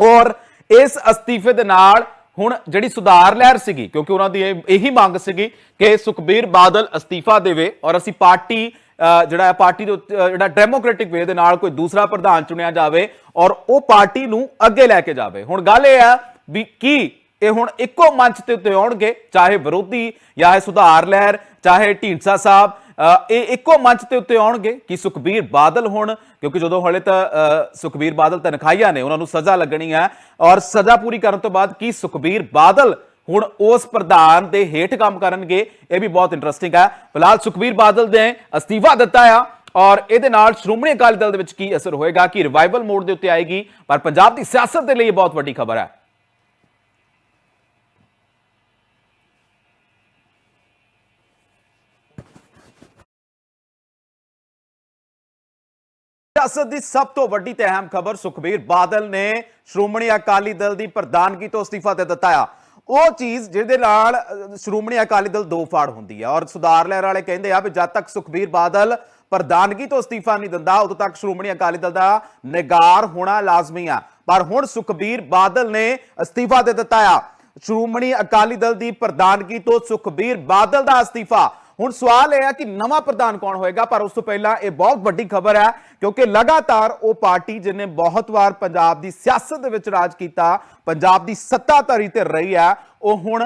ਔਰ ਇਸ ਅਸਤੀਫੇ ਦੇ ਨਾਲ ਹੁਣ ਜਿਹੜੀ ਸੁਧਾਰ ਲਹਿਰ ਸੀਗੀ, ਕਿਉਂਕਿ ਉਹਨਾਂ ਦੀ ਇਹ- ਇਹੀ ਮੰਗ ਸੀਗੀ ਕਿ ਸੁਖਬੀਰ ਬਾਦਲ ਅਸਤੀਫਾ ਦੇਵੇ ਔਰ ਅਸੀਂ ਪਾਰਟੀ ਜਿਹੜਾ ਹੈ ਪਾਰਟੀ ਦੇ ਉੱਤੇ, ਜਿਹੜਾ ਡੈਮੋਕ੍ਰੈਟਿਕ ਵੇ ਦੇ ਨਾਲ ਕੋਈ ਦੂਸਰਾ ਪ੍ਰਧਾਨ ਚੁਣਿਆ ਜਾਵੇ ਔਰ ਉਹ ਪਾਰਟੀ ਨੂੰ ਅੱਗੇ ਲੈ ਕੇ ਜਾਵੇ। ਹੁਣ ਗੱਲ ਇਹ ਆ ਵੀ ਕੀ ਇਹ ਹੁਣ ਇੱਕੋ ਮੰਚ ਤੇ ਉੱਤੇ ਆਉਣਗੇ ਚਾਹੇ ਵਿਰੋਧੀ ਜਾਂ ਇਹ ਸੁਧਾਰ ਲਹਿਰ ਚਾਹੇ ਢੀਂਡਸਾ ਸਾਹਿਬ ਇਹ ਇੱਕੋ ਮੰਚ ਤੇ ਉੱਤੇ ਆਉਣਗੇ ਕਿ ਸੁਖਬੀਰ ਬਾਦਲ ਹੁਣ ਕਿਉਂਕਿ ਜਦੋਂ ਹਲੇ ਤਾਂ ਸੁਖਬੀਰ ਬਾਦਲ ਤਨਖਾਈਆਂ ਨੇ ਉਹਨਾਂ ਨੂੰ ਸਜ਼ਾ ਲੱਗਣੀ ਹੈ ਔਰ ਸਜ਼ਾ ਪੂਰੀ ਕਰਨ ਤੋਂ ਬਾਅਦ ਕੀ ਸੁਖਬੀਰ ਬਾਦਲ ਹੁਣ ਉਸ ਪ੍ਰਧਾਨ ਦੇ ਹੇਠ ਕੰਮ ਕਰਨਗੇ, ਇਹ ਵੀ ਬਹੁਤ ਇੰਟਰਸਟਿੰਗ ਹੈ। ਫਿਲਹਾਲ ਸੁਖਬੀਰ ਬਾਦਲ ਨੇ ਅਸਤੀਫਾ ਦਿੱਤਾ ਆ ਔਰ ਇਹਦੇ ਨਾਲ ਸ਼੍ਰੋਮਣੀ ਅਕਾਲੀ ਦਲ ਦੇ ਵਿੱਚ ਕੀ ਅਸਰ ਹੋਏਗਾ, ਕਿ ਰਿਵਾਈਵਲ ਮੋਡ ਦੇ ਉੱਤੇ ਆਏਗੀ, ਪਰ ਪੰਜਾਬ ਦੀ ਸਿਆਸਤ ਦੇ ਲਈ ਇਹ ਬਹੁਤ ਵੱਡੀ ਖਬਰ ਹੈ। ਸਿਆਸਤ ਦੀ ਸਭ ਤੋਂ ਵੱਡੀ ਤੇ ਅਹਿਮ ਖਬਰ ਸੁਖਬੀਰ ਬਾਦਲ ਨੇ ਸ਼੍ਰੋਮਣੀ ਅਕਾਲੀ ਦਲ ਦੀ ਪ੍ਰਧਾਨਗੀ ਤੋਂ ਅਸਤੀਫਾ ਦੇ ਦਿੱਤਾ ਆ। ਉਹ ਚੀਜ਼ ਜਿਹਦੇ ਨਾਲ ਸ਼੍ਰੋਮਣੀ ਅਕਾਲੀ ਦਲ ਦੋ ਫਾੜ ਹੁੰਦੀ ਹੈ ਔਰ ਸੁਧਾਰ ਲਹਿਰ ਵਾਲੇ ਕਹਿੰਦੇ ਆ ਵੀ ਜਦ ਤੱਕ ਸੁਖਬੀਰ ਬਾਦਲ ਪ੍ਰਧਾਨਗੀ ਤੋਂ ਅਸਤੀਫਾ ਨਹੀਂ ਦਿੰਦਾ, ਉਦੋਂ ਤੱਕ ਸ਼੍ਰੋਮਣੀ ਅਕਾਲੀ ਦਲ ਦਾ ਨਿਗਾਰ ਹੋਣਾ ਲਾਜ਼ਮੀ ਆ। ਪਰ ਹੁਣ ਸੁਖਬੀਰ ਬਾਦਲ ਨੇ ਅਸਤੀਫਾ ਦੇ ਦਿੱਤਾ ਆ। ਸ਼੍ਰੋਮਣੀ ਅਕਾਲੀ ਦਲ ਦੀ ਪ੍ਰਧਾਨਗੀ ਤੋਂ ਸੁਖਬੀਰ ਬਾਦਲ ਦਾ ਅਸਤੀਫਾ ਹੁਣ ਸਵਾਲ ਇਹ ਹੈ ਕਿ ਨਵਾਂ ਪ੍ਰਧਾਨ ਕੌਣ ਹੋਏਗਾ, ਪਰ ਉਸ ਤੋਂ ਪਹਿਲਾਂ ਇਹ ਬਹੁਤ ਵੱਡੀ ਖਬਰ ਹੈ, ਕਿਉਂਕਿ ਲਗਾਤਾਰ ਉਹ ਪਾਰਟੀ ਜਿਹਨੇ ਬਹੁਤ ਵਾਰ ਪੰਜਾਬ ਦੀ ਸਿਆਸਤ ਦੇ ਵਿੱਚ ਰਾਜ ਕੀਤਾ, ਪੰਜਾਬ ਦੀ ਸੱਤਾਧਾਰੀ ਤੇ ਰਹੀ ਹੈ, ਉਹ ਹੁਣ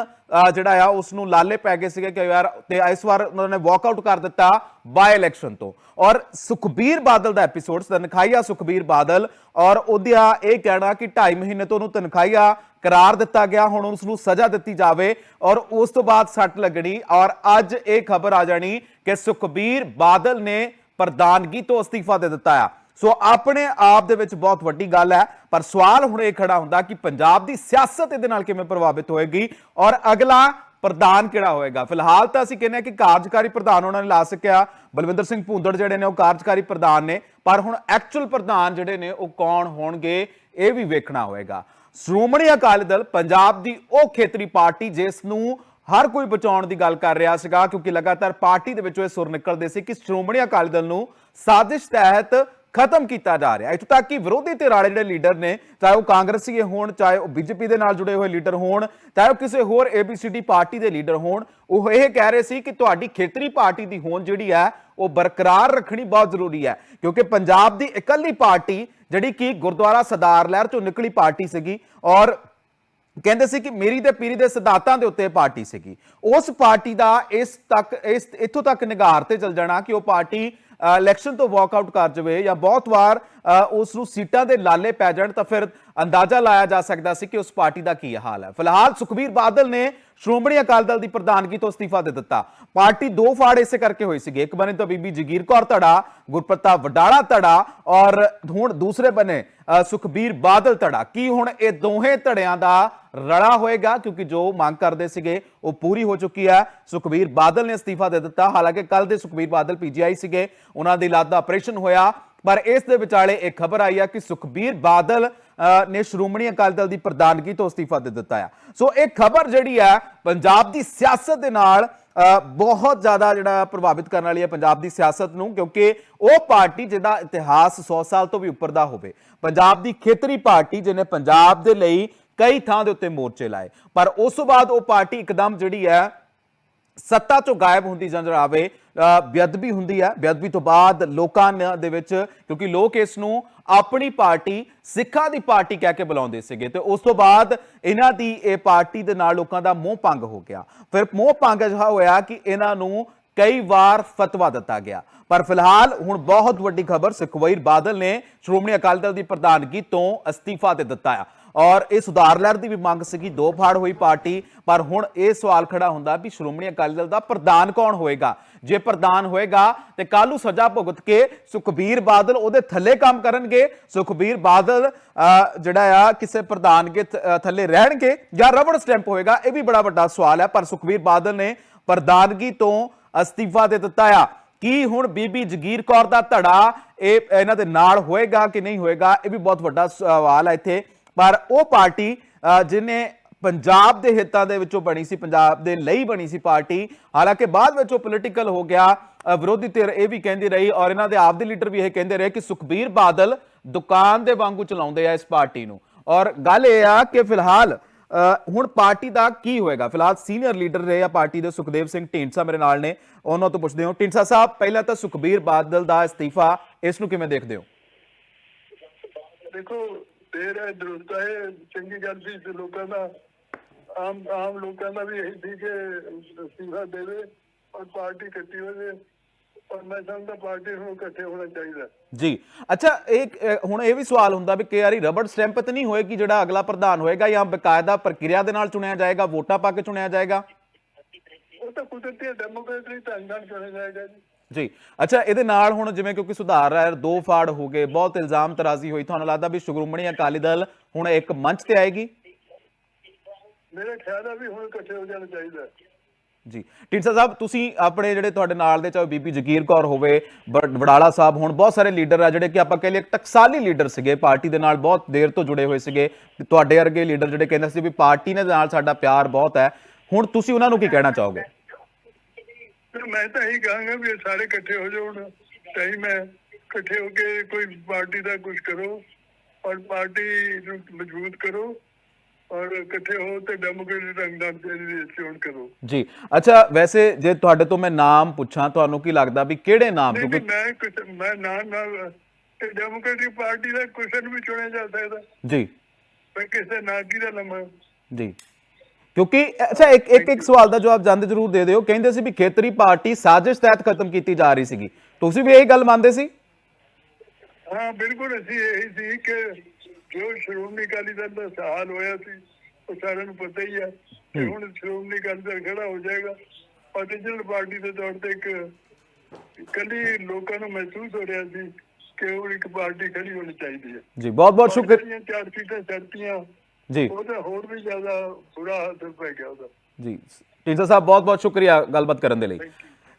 ਜਿਹੜਾ ਆ ਉਸ ਨੂੰ ਲਾਲੇ ਪੈ ਗਏ ਸੀਗੇ ਕਿ ਯਾਰ, ਤੇ ਇਸ ਵਾਰ ਉਹਨਾਂ ਨੇ ਵਾਕਆਊਟ ਕਰ ਦਿੱਤਾ ਬਾਈ ਇਲੈਕਸ਼ਨ ਤੋਂ। ਔਰ ਸੁਖਬੀਰ ਬਾਦਲ ਦਾ ਐਪੀਸੋਡ ਤਨਖਾਹੀਆ ਸੁਖਬੀਰ ਬਾਦਲ, ਔਰ ਉਹਦਾ ਇਹ ਕਹਿਣਾ ਕਿ 2.5 ਮਹੀਨੇ ਤੋਂ ਉਹਨੂੰ ਤਨਖਾਹੀਆ ਕਰਾਰ ਦਿੱਤਾ ਗਿਆ, ਹੁਣ ਉਸ ਨੂੰ ਸਜ਼ਾ ਦਿੱਤੀ ਜਾਵੇ, ਔਰ ਉਸ ਤੋਂ ਬਾਅਦ ਸੱਟ ਲੱਗਣੀ, ਔਰ ਅੱਜ ਇਹ ਖਬਰ ਆ ਜਾਣੀ ਕਿ ਸੁਖਬੀਰ ਬਾਦਲ ਨੇ ਪ੍ਰਧਾਨਗੀ ਤੋਂ ਅਸਤੀਫਾ ਦੇ ਦਿੱਤਾ ਆ। ਸੋ ਆਪਣੇ ਆਪ ਦੇ ਵਿੱਚ ਬਹੁਤ ਵੱਡੀ ਗੱਲ ਹੈ, ਪਰ ਸਵਾਲ ਹੁਣ ਇਹ ਖੜਾ ਹੁੰਦਾ ਕਿ ਪੰਜਾਬ ਦੀ ਸਿਆਸਤ ਇਹਦੇ ਨਾਲ ਕਿਵੇਂ ਪ੍ਰਭਾਵਿਤ ਹੋਏਗੀ? ਔਰ ਅਗਲਾ ਪ੍ਰਧਾਨ ਕਿਹੜਾ ਹੋਏਗਾ? ਫਿਲਹਾਲ ਤਾਂ ਅਸੀਂ ਕਹਿੰਦੇ ਹਾਂ ਕਿ ਕਾਰਜਕਾਰੀ ਪ੍ਰਧਾਨ ਉਹਨਾਂ ਨੇ ਲਾ ਸਕਿਆ। ਬਲਵਿੰਦਰ ਸਿੰਘ ਭੂੰਦੜ ਜਿਹੜੇ ਨੇ ਉਹ ਕਾਰਜਕਾਰੀ ਪ੍ਰਧਾਨ ਨੇ, ਪਰ ਹੁਣ ਐਕਚੁਅਲ ਪ੍ਰਧਾਨ ਜਿਹੜੇ ਨੇ ਉਹ ਕੌਣ ਹੋਣਗੇ, ਇਹ ਵੀ ਵੇਖਣਾ ਹੋਏਗਾ। ਸ਼੍ਰੋਮਣੀ ਅਕਾਲੀ ਦਲ ਪੰਜਾਬ ਦੀ ਉਹ ਖੇਤਰੀ ਪਾਰਟੀ ਜਿਸ ਨੂੰ ਹਰ ਕੋਈ ਬਚਾਉਣ ਦੀ ਗੱਲ ਕਰ ਰਿਹਾ ਸੀਗਾ, ਕਿਉਂਕਿ ਲਗਾਤਾਰ ਪਾਰਟੀ ਦੇ ਵਿੱਚੋਂ ਇਹ ਸੁਰ ਨਿਕਲਦੇ ਸੀ ਕਿ ਸ਼੍ਰੋਮਣੀ ਅਕਾਲੀ ਦਲ ਨੂੰ ਸਾਜ਼ਿਸ਼ ਤਹਿਤ ਖਤਮ ਕੀਤਾ ਜਾ ਰਿਹਾ ਇੱਥੋਂ ਤੱਕ ਕਿ ਵਿਰੋਧੀ ਧਿਰ ਵਾਲੇ ਜਿਹੜੇ ਲੀਡਰ ਨੇ, ਚਾਹੇ ਉਹ ਕਾਂਗਰਸੀ ਹੋਣ, ਚਾਹੇ ਉਹ ਬੀਜੇਪੀ ਦੇ ਨਾਲ ਜੁੜੇ ਹੋਏ ਲੀਡਰ ਹੋਣ, ਚਾਹੇ ਉਹ ਕਿਸੇ ਹੋਰ ਏਬੀਸੀਡੀ ਪਾਰਟੀ ਦੇ ਲੀਡਰ ਹੋਣ, ਉਹ ਇਹ ਕਹਿ ਰਹੇ ਸੀ ਕਿ ਤੁਹਾਡੀ ਖੇਤਰੀ ਪਾਰਟੀ ਦੀ ਹੋਂਦ ਜਿਹੜੀ ਹੈ, ਉਹ ਬਰਕਰਾਰ ਰੱਖਣੀ ਬਹੁਤ ਜ਼ਰੂਰੀ ਹੈ। ਕਿਉਂਕਿ ਪੰਜਾਬ ਦੀ ਇਕੱਲੀ ਪਾਰਟੀ ਜਿਹੜੀ ਕਿ ਗੁਰਦੁਆਰਾ ਸਰਦਾਰ ਲਹਿਰ ਚੋਂ ਨਿਕਲੀ ਪਾਰਟੀ ਸੀਗੀ ਔਰ ਕਹਿੰਦੇ ਸੀ ਕਿ ਮੇਰੀ ਤੇ ਪੀਰੀ ਦੇ ਸਿਧਾਂਤਾਂ ਦੇ ਉੱਤੇ ਪਾਰਟੀ ਸੀਗੀ। ਉਸ ਪਾਰਟੀ ਦਾ ਇਸ ਤੱਕ, ਇਸ, ਇੱਥੋਂ ਤੱਕ ਨਿਗਾਰ ਤੇ ਚਲ ਜਾਣਾ ਕਿ ਉਹ ਪਾਰਟੀ ਇਲੈਕਸ਼ਨ ਤੋਂ ਵਾਕ ਆਊਟ ਕਰ ਜਾਵੇ ਜਾਂ ਬਹੁਤ ਵਾਰ ਉਸ ਨੂੰ ਸੀਟਾਂ ਦੇ ਲਾਲੇ ਪੈ ਜਾਣ ਤਾਂ ਫਿਰ ਅੰਦਾਜ਼ਾ ਲਾਇਆ ਜਾ ਸਕਦਾ ਸੀ ਕਿ ਉਸ ਪਾਰਟੀ ਦਾ ਕੀ ਹਾਲ ਹੈ। ਫਿਲਹਾਲ ਸੁਖਬੀਰ ਬਾਦਲ ਨੇ ਸ਼੍ਰੋਮਣੀ ਅਕਾਲੀ ਦਲ ਦੀ ਪ੍ਰਧਾਨਗੀ ਤੋਂ ਅਸਤੀਫਾ ਦੇ ਦਿੱਤਾ। ਪਾਰਟੀ ਦੋ ਫਾੜ ਇਸੇ ਕਰਕੇ ਹੋਈ ਸੀਗੀ। ਇੱਕ ਬਣੇ ਤਾਂ ਬੀਬੀ ਜਗੀਰ ਕੌਰ ਧੜਾ ਗੁਰਪ੍ਰਤਾਪ ਵਡਾਲਾ ਧੜਾ ਔਰ ਹੁਣ ਦੂਸਰੇ ਬਣੇ ਅ, ਸੁਖਬੀਰ ਬਾਦਲ ਧੜਾ। ਕੀ ਹੁਣ ਇਹ ਦੋਹੇ ਧੜਿਆਂ ਦਾ ਰਲਾ ਹੋਏਗਾ? ਕਿਉਂਕਿ ਜੋ ਮੰਗ ਕਰਦੇ ਸੀਗੇ ਉਹ ਪੂਰੀ ਹੋ ਚੁੱਕੀ ਹੈ। ਸੁਖਬੀਰ ਬਾਦਲ ਨੇ ਅਸਤੀਫਾ ਦੇ ਦਿੱਤਾ। ਹਾਲਾਂਕਿ ਕੱਲ ਦੇ ਸੁਖਬੀਰ ਬਾਦਲ ਪੀਜੀਆਈ ਸੀਗੇ। ਉਹਨਾਂ ਦੀ ਲੱਤ ਦਾ ਆਪਰੇਸ਼ਨ ਹੋਇਆ। ਪਰ ਇਸ ਦੇ ਵਿਚਾਲੇ ਇੱਕ ਖਬਰ ਆਈ ਆ ਕਿ ਸੁਖਬੀਰ ਬਾਦਲ ਨੇ ਸ਼੍ਰੋਮਣੀ ਅਕਾਲੀ ਦਲ ਦੀ ਪ੍ਰਧਾਨਗੀ ਤੋਂ ਅਸਤੀਫਾ ਦੇ ਦਿੱਤਾ ਆ। ਸੋ ਇਹ ਖਬਰ ਜਿਹੜੀ ਹੈ ਪੰਜਾਬ ਦੀ ਸਿਆਸਤ ਦੇ ਨਾਲ ਬਹੁਤ ਜ਼ਿਆਦਾ ਜਿਹੜਾ ਪ੍ਰਭਾਵਿਤ ਕਰਨ ਵਾਲੀ ਹੈ ਪੰਜਾਬ ਦੀ ਸਿਆਸਤ ਨੂੰ, ਕਿਉਂਕਿ ਉਹ ਪਾਰਟੀ ਜਿਹਦਾ ਇਤਿਹਾਸ 100 ਸਾਲ ਤੋਂ ਵੀ ਉੱਪਰ ਦਾ ਹੋਵੇ। ਪੰਜਾਬ ਦੀ ਖੇਤਰੀ ਪਾਰਟੀ ਜਿਹਨੇ ਪੰਜਾਬ ਦੇ ਲਈ ਕਈ ਥਾਂ ਦੇ ਉੱਤੇ ਮੋਰਚੇ ਲਾਏ। ਪਰ ਉਸ ਤੋਂ ਬਾਅਦ ਉਹ ਪਾਰਟੀ ਇੱਕਦਮ ਜਿਹੜੀ ਹੈ ਸੱਤਾ ਚੋਂ ਗਾਇਬ ਹੁੰਦੀ ਨਜ਼ਰ ਆਵੇ ਬੇਅਦਬੀ ਹੁੰਦੀ ਹੈ। ਬੇਅਦਬੀ ਤੋਂ ਬਾਅਦ ਲੋਕਾਂ ਦੇ ਵਿੱਚ, ਕਿਉਂਕਿ ਲੋਕ ਇਸ ਨੂੰ ਆਪਣੀ ਪਾਰਟੀ, ਸਿੱਖਾਂ ਦੀ ਪਾਰਟੀ ਕਹਿ ਕੇ ਬੁਲਾਉਂਦੇ ਸੀਗੇ ਤੇ ਉਸ ਤੋਂ ਬਾਅਦ ਇਹਨਾਂ ਦੀ ਇਹ ਪਾਰਟੀ ਦੇ ਨਾਲ ਲੋਕਾਂ ਦਾ ਮੋਹ ਭੰਗ ਹੋ ਗਿਆ। ਫਿਰ ਮੋਹ ਭੰਗ ਅਜਿਹਾ ਹੋਇਆ ਕਿ ਇਹਨਾਂ ਨੂੰ ਕਈ ਵਾਰ ਫਤਵਾ ਦਿੱਤਾ ਗਿਆ। ਪਰ ਫਿਲਹਾਲ ਹੁਣ ਬਹੁਤ ਵੱਡੀ ਖਬਰ ਸੁਖਬੀਰ ਬਾਦਲ ਨੇ ਸ਼੍ਰੋਮਣੀ ਅਕਾਲੀ ਦਲ ਦੀ ਪ੍ਰਧਾਨਗੀ ਤੋਂ ਅਸਤੀਫਾ ਦੇ ਦਿੱਤਾ ਆ। ਔਰ ਇਹ ਸੁਧਾਰ ਲਹਿਰ ਦੀ ਵੀ ਮੰਗ ਸੀਗੀ ਦੋ ਫਾੜ ਹੋਈ ਪਾਰਟੀ ਪਰ ਹੁਣ ਇਹ ਸਵਾਲ ਖੜਾ ਹੁੰਦਾ ਵੀ ਸ਼੍ਰੋਮਣੀ ਅਕਾਲੀ ਦਲ ਦਾ ਪ੍ਰਧਾਨ ਕੌਣ ਹੋਏਗਾ? ਜੇ ਪ੍ਰਧਾਨ ਹੋਏਗਾ ਤੇ ਨੂੰ ਸਜ਼ਾ ਭੁਗਤ ਕੇ ਸੁਖਬੀਰ ਬਾਦਲ ਉਹਦੇ ਥੱਲੇ ਕੰਮ ਕਰਨਗੇ ਸੁਖਬੀਰ ਬਾਦਲ ਜਿਹੜਾ ਆ ਕਿਸੇ ਪ੍ਰਧਾਨਗੇ ਥ- ਅਹ, ਥੱਲੇ ਰਹਿਣਗੇ ਜਾਂ ਰਬੜ ਸਟੈਂਪ ਹੋਏਗਾ ਇਹ ਵੀ ਬੜਾ ਵੱਡਾ ਸਵਾਲ ਹੈ ਪਰ ਸੁਖਬੀਰ ਬਾਦਲ ਨੇ ਪ੍ਰਧਾਨਗੀ ਤੋਂ ਅਸਤੀਫਾ ਦੇ ਦਿੱਤਾ ਆ। ਕੀ ਹੁਣ ਬੀਬੀ ਜਗੀਰ ਕੌਰ ਦਾ ਧੜਾ ਇਹ ਇਹਨਾਂ ਦੇ ਨਾਲ ਹੋਏਗਾ ਕਿ ਨਹੀਂ ਹੋਏਗਾ ਇਹ ਵੀ ਬਹੁਤ ਵੱਡਾ ਸਵਾਲ ਹੈ ਇੱਥੇ। ਪਰ ਉਹ ਪਾਰਟੀ ਅ, ਜਿਹਨੇ ਪੰਜਾਬ ਦੇ ਹਿੱਤਾਂ ਦੇ ਵਿੱਚੋਂ ਬਣੀ ਸੀ ਪੰਜਾਬ ਦੇ ਲਈ ਬਣੀ ਸੀ ਪਾਰਟੀ ਹਾਲਾਂਕਿ ਬਾਅਦ ਵਿੱਚ ਉਹ ਪੋਲੀਟੀਕਲ ਹੋ ਗਿਆ ਵਿਰੋਧੀ ਧਿਰ ਇਹ ਵੀ ਕਹਿੰਦੀ ਰਹੀ ਔਰ ਇਹਨਾਂ ਦੇ ਆਪ ਦੇ ਲੀਡਰ ਵੀ ਇਹ ਕਹਿੰਦੇ ਰਹੇ ਕਿ ਸੁਖਬੀਰ ਬਾਦਲ ਦੁਕਾਨ ਦੇ ਵਾਂਗੂ ਚਲਾਉਂਦੇ ਆ ਇਸ ਪਾਰਟੀ ਨੂੰ। ਔਰ ਗੱਲ ਇਹ ਆ ਕਿ ਫਿਲਹਾਲ ਹੁਣ ਪਾਰਟੀ ਦਾ ਕੀ ਹੋਏਗਾ? ਫਿਲਹਾਲ ਸੀਨੀਅਰ ਲੀਡਰ ਰਹੇ ਆ ਪਾਰਟੀ ਦੇ ਸੁਖਦੇਵ ਸਿੰਘ ਢੀਂਡਸਾ ਮੇਰੇ ਨਾਲ ਨੇ ਉਹਨਾਂ ਤੋਂ ਪੁੱਛਦੇ ਹਾਂ। ਢੀਂਡਸਾ ਸਾਹਿਬ ਪਹਿਲਾਂ ਤਾਂ ਸੁਖਬੀਰ ਬਾਦਲ ਦਾ ਅਸਤੀਫਾ ਇਸ ਨੂੰ ਕਿਵੇਂ ਦੇਖਦੇ ਹੋ? ਦੇਖੋ ਦੇਰ ਹੈ ਦਰੁਸਤ ਹੈ ਚੰਗੀ ਗੱਲ ਸੀ ਤੇ ਲੋਕਾਂ ਦਾ ਆਮ ਆਮ ਲੋਕਾਂ ਦਾ ਵੀ ਇਹੀ ਸੀ ਕਿ ਅਸਤੀਫਾ ਦੇਵੇ ਔਰ ਪਾਰਟੀ ਇਕੱਠੀ ਹੋ ਜਾਵੇ ਔਰ ਮੈਂ ਸਮਝਦਾ ਪਾਰਟੀ ਨੂੰ ਇਕੱਠੇ ਹੋਣਾ ਚਾਹੀਦਾ। ਜੀ। ਅੱਛਾ ਇੱਕ ਹੁਣ ਇਹ ਵੀ ਸਵਾਲ ਹੁੰਦਾ ਵੀ ਕਿ ਯਾਰੀ ਰਬੜ ਸਟੈਂਪ ਤੇ ਨਹੀਂ ਹੋਏਗੀ ਜਿਹੜਾ ਅਗਲਾ ਪ੍ਰਧਾਨ ਹੋਏਗਾ ਜਾਂ ਬਕਾਇਦਾ ਪ੍ਰਕਿਰਿਆ ਦੇ ਨਾਲ ਚੁਣਿਆ ਜਾਏਗਾ ਵੋਟਾਂ ਪਾ ਕੇ ਚੁਣਿਆ ਜਾਏਗਾ? ਉਹ ਤਾਂ ਕੁਦਰਤੀ ਡੈਮੋਕ੍ਰੇਟਰੀ ਢੰਗ ਨਾਲ ਚੁਣਿਆ ਜਾਏਗਾ ਜੀ। ਜੀ। ਅੱਛਾ ਇਹਦੇ ਨਾਲ ਹੁਣ ਜਿਵੇਂ ਕਿਉਂਕਿ ਸੁਧਾਰ ਹੈ ਦੋ ਫਾੜ ਹੋ ਗਏ ਬਹੁਤ ਇਲਜ਼ਾਮ ਤਰਾਜ਼ੀ ਹੋਈ। ਤੁਹਾਨੂੰ ਲੱਗਦਾ ਵੀ ਸ਼੍ਰੋਮਣੀ ਅਕਾਲੀ ਦਲ ਹੁਣ ਇੱਕ ਮੰਚ ਤੇ ਆਏਗੀ? ਮੇਰੇ ਖਿਆਲ ਆ ਵੀ ਹੁਣ ਇਕੱਠੇ ਹੋ ਜਾਣਾ ਚਾਹੀਦਾ ਜੀ। ਢੀਂਡਸਾ ਸਾਹਿਬ ਤੁਸੀਂ ਆਪਣੇ ਜਿਹੜੇ ਤੁਹਾਡੇ ਨਾਲ ਦੇ ਚਾਹੇ ਬੀਬੀ ਜਗੀਰ ਕੌਰ ਹੋਵੇ ਬ- ਵਡਾਲਾ ਸਾਹਿਬ ਹੁਣ ਬਹੁਤ ਸਾਰੇ ਲੀਡਰ ਆ ਜਿਹੜੇ ਕਿ ਆਪਾਂ ਕਹਿ ਲਈਏ ਟਕਸਾਲੀ ਲੀਡਰ ਸੀਗੇ ਪਾਰਟੀ ਦੇ ਨਾਲ ਬਹੁਤ ਦੇਰ ਤੋਂ ਜੁੜੇ ਹੋਏ ਸੀਗੇ। ਤੁਹਾਡੇ ਵਰਗੇ ਲੀਡਰ ਜਿਹੜੇ ਕਹਿੰਦੇ ਸੀ ਵੀ ਪਾਰਟੀ ਦੇ ਨਾਲ ਸਾਡਾ ਪਿਆਰ ਬਹੁਤ ਹੈ। ਹੁਣ ਤੁਸੀਂ ਉਹਨਾਂ ਨੂੰ ਕੀ ਕਹਿਣਾ ਚਾਹੋਗੇ? ਫਿਰ ਮੈਂ ਤਾਂ ਇਹੀ ਕਹਾਂਗਾ ਵੀ ਸਾਰੇ ਇਕੱਠੇ ਹੋ ਜਾਣ ਟਾਈਮ ਹੈ ਇਕੱਠੇ ਹੋ ਕੇ ਕੋਈ ਪਾਰਟੀ ਦਾ ਕੁਝ ਕਰੋ ਔਰ ਪਾਰਟੀ ਨੂੰ ਮਜ਼ਬੂਤ ਕਰੋ ਔਰ ਇਕੱਠੇ ਹੋ ਤੇ ਡੈਮੋਕ੍ਰੇਟਿਕ ਢੰਗ ਨਾਲ ਇਹਦੀ ਚੋਣ ਕਰੋ। ਜੀ। ਅੱਛਾ ਵੈਸੇ ਜੇ ਤੁਹਾਡੇ ਤੋਂ ਮੈਂ ਨਾਮ ਪੁੱਛਾਂ ਤੁਹਾਨੂੰ ਕੀ ਲੱਗਦਾ ਵੀ ਕਿਹੜੇ ਨਾਮ? ਕਿਉਂਕਿ ਮੈਂ ਮੈਂ ਨਾਲ ਨਾਲ ਤੇ ਡੈਮੋਕ੍ਰੇਟਿਕ ਪਾਰਟੀ ਦਾ ਕੁਸ਼ਨ ਵੀ ਚੁਣਿਆ ਜਾ ਸਕਦਾ। ਜੀ। ਮੈਂ ਕਿਸੇ ਨਾਗੀ ਦਾ ਲੰਮਾ ਜੀ। ਕਿਉਂਕਿ ਅੱਛਾ ਇੱਕ ਇੱਕ ਇੱਕ ਸਵਾਲ ਦਾ ਜਵਾਬ ਜਾਂਦੇ ਜ਼ਰੂਰ ਦੇ ਦਿਓ। ਕਹਿੰਦੇ ਸੀ ਵੀ ਖੇਤਰੀ ਪਾਰਟੀ ਸਾਜ਼ਿਸ਼ ਤਹਿਤ ਖਤਮ ਕੀਤੀ ਜਾ ਰਹੀ ਸੀਗੀ। ਤੁਸੀਂ ਵੀ ਇਹੀ ਗੱਲ ਮੰਨਦੇ ਸੀ? ਹਾਂ ਬਿਲਕੁਲ ਅਸੀਂ ਇਹੀ ਸੀ ਕਿ ਜੋ ਸ਼੍ਰੋਮਣੀ ਅਕਾਲੀ ਦਲ ਦਾ ਹਾਲ ਹੋਇਆ ਸੀ ਉਹ ਸਾਰਿਆਂ ਨੂੰ ਪਤਾ ਹੀ ਹੈ ਕਿ ਹੁਣ ਸ਼੍ਰੋਮਣੀ ਅਕਾਲੀ ਦਲ ਖੜਾ ਹੋ ਜਾਏਗਾ। ਪੋਲੀਟੀਕਲ ਪਾਰਟੀ ਦੇ ਤੌਰ ਤੇ ਇੱਕ ਇਕੱਲੀ ਲੋਕਾਂ ਨੂੰ ਮਹਿਸੂਸ ਹੋ ਰਿਹਾ ਸੀ ਕਿ ਉਹ ਇੱਕ ਪਾਰਟੀ ਖੜੀ ਹੋਣੀ ਚਾਹੀਦੀ ਹੈ। ਜੀ ਬਹੁਤ ਬਹੁਤ ਸ਼ੁਕਰ ਜਿਹੜੀਆਂ ਚਾਰ ਸੀਟਾਂ ਛੱਡਤੀਆਂ। ਜੀ। ਉਹਦਾ ਹੋਰ ਵੀ ਜ਼ਿਆਦਾ ਬੁਰਾ ਹਾਲ ਪੈ ਗਿਆ ਉਹਦਾ। ਜੀ। ਢੀਂਡਸਾ ਸਾਹਿਬ ਬਹੁਤ ਬਹੁਤ ਸ਼ੁਕਰੀਆ ਗੱਲਬਾਤ ਕਰਨ ਦੇ ਲਈ।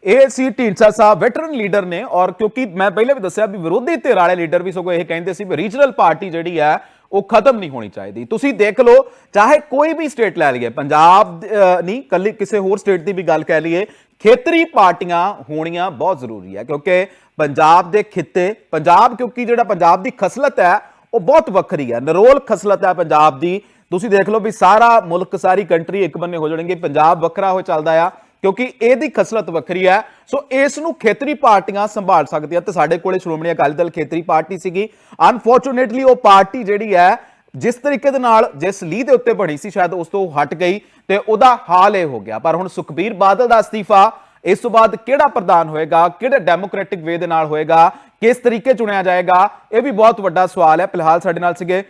ਇਹ ਸੀ ਢੀਂਡਸਾ ਸਾਹਿਬ ਵੈਟਰਨ ਲੀਡਰ ਨੇ ਔਰ ਕਿਉਂਕਿ ਮੈਂ ਪਹਿਲਾਂ ਵੀ ਦੱਸਿਆ ਵੀ ਵਿਰੋਧੀ ਧਿਰ ਵਾਲੇ ਲੀਡਰ ਵੀ ਸਗੋਂ ਇਹ ਕਹਿੰਦੇ ਸੀ ਵੀ ਰੀਜਨਲ ਪਾਰਟੀ ਜਿਹੜੀ ਹੈ ਉਹ ਖਤਮ ਨਹੀਂ ਹੋਣੀ ਚਾਹੀਦੀ। ਤੁਸੀਂ ਦੇਖ ਲਓ ਚਾਹੇ ਕੋਈ ਵੀ ਸਟੇਟ ਲੈ ਲਈਏ ਪੰਜਾਬ ਨਹੀਂ ਕੱਲੀ ਕਿਸੇ ਹੋਰ ਸਟੇਟ ਦੀ ਵੀ ਗੱਲ ਕਹਿ ਲਈਏ ਖੇਤਰੀ ਪਾਰਟੀਆਂ ਹੋਣੀਆਂ ਬਹੁਤ ਜ਼ਰੂਰੀ ਹੈ। ਕਿਉਂਕਿ ਪੰਜਾਬ ਦੇ ਖਿੱਤੇ ਪੰਜਾਬ ਕਿਉਂਕਿ ਜਿਹੜਾ ਪੰਜਾਬ ਦੀ ਖਸਲਤ ਹੈ ਉਹ ਬਹੁਤ ਵੱਖਰੀ ਹੈ। ਨਰੋਲ ਖਸਲਤ ਹੈ ਪੰਜਾਬ ਦੀ। ਤੁਸੀਂ ਦੇਖ ਲਓ ਵੀ ਸਾਰਾ ਮੁਲਕ, ਸਾਰੀ ਕੰਟਰੀ ਇੱਕ ਬੰਨੇ ਹੋ ਜਾਣਗੇ। ਪੰਜਾਬ ਵੱਖਰਾ ਹੋ ਚੱਲਦਾ ਆ, ਕਿਉਂਕਿ ਇਹਦੀ ਖਸਲਤ ਵੱਖਰੀ ਹੈ। ਸੋ ਇਸ ਨੂੰ ਖੇਤਰੀ ਪਾਰਟੀਆਂ ਸੰਭਾਲ ਸਕਦੀਆਂ ਤੇ ਸਾਡੇ ਕੋਲੇ ਸ਼੍ਰੋਮਣੀ ਅਕਾਲੀ ਦਲ ਖੇਤਰੀ ਪਾਰਟੀ ਸੀਗੀ। ਅਨਫੋਰਚੂਨੇਟਲੀ ਉਹ ਪਾਰਟੀ ਜਿਹੜੀ ਹੈ, ਜਿਸ ਤਰੀਕੇ ਦੇ ਨਾਲ, ਜਿਸ ਲੀਹ ਦੇ ਉੱਤੇ ਬਣੀ ਸੀ, ਸ਼ਾਇਦ ਉਸ ਤੋਂ ਹਟ ਗਈ ਤੇ ਉਹਦਾ ਹਾਲ ਇਹ ਹੋ ਗਿਆ। ਪਰ ਹੁਣ ਸੁਖਬੀਰ ਬਾਦਲ ਦਾ ਅਸਤੀਫਾ ਇਸ ਤੋਂ ਬਾਅਦ ਕਿਹੜਾ ਪ੍ਰਧਾਨ ਹੋਏਗਾ, ਕਿਹੜੇ ਡੈਮੋਕ੍ਰੈਟਿਕ ਵੇ ਦੇ ਨਾਲ ਹੋਏਗਾ, ਕਿਸ ਤਰੀਕੇ ਚੁਣਿਆ ਜਾਏਗਾ, ਇਹ ਵੀ ਬਹੁਤ ਵੱਡਾ ਸਵਾਲ ਹੈ। ਫਿਲਹਾਲ ਸਾਡੇ ਨਾਲ ਸੀਗੇ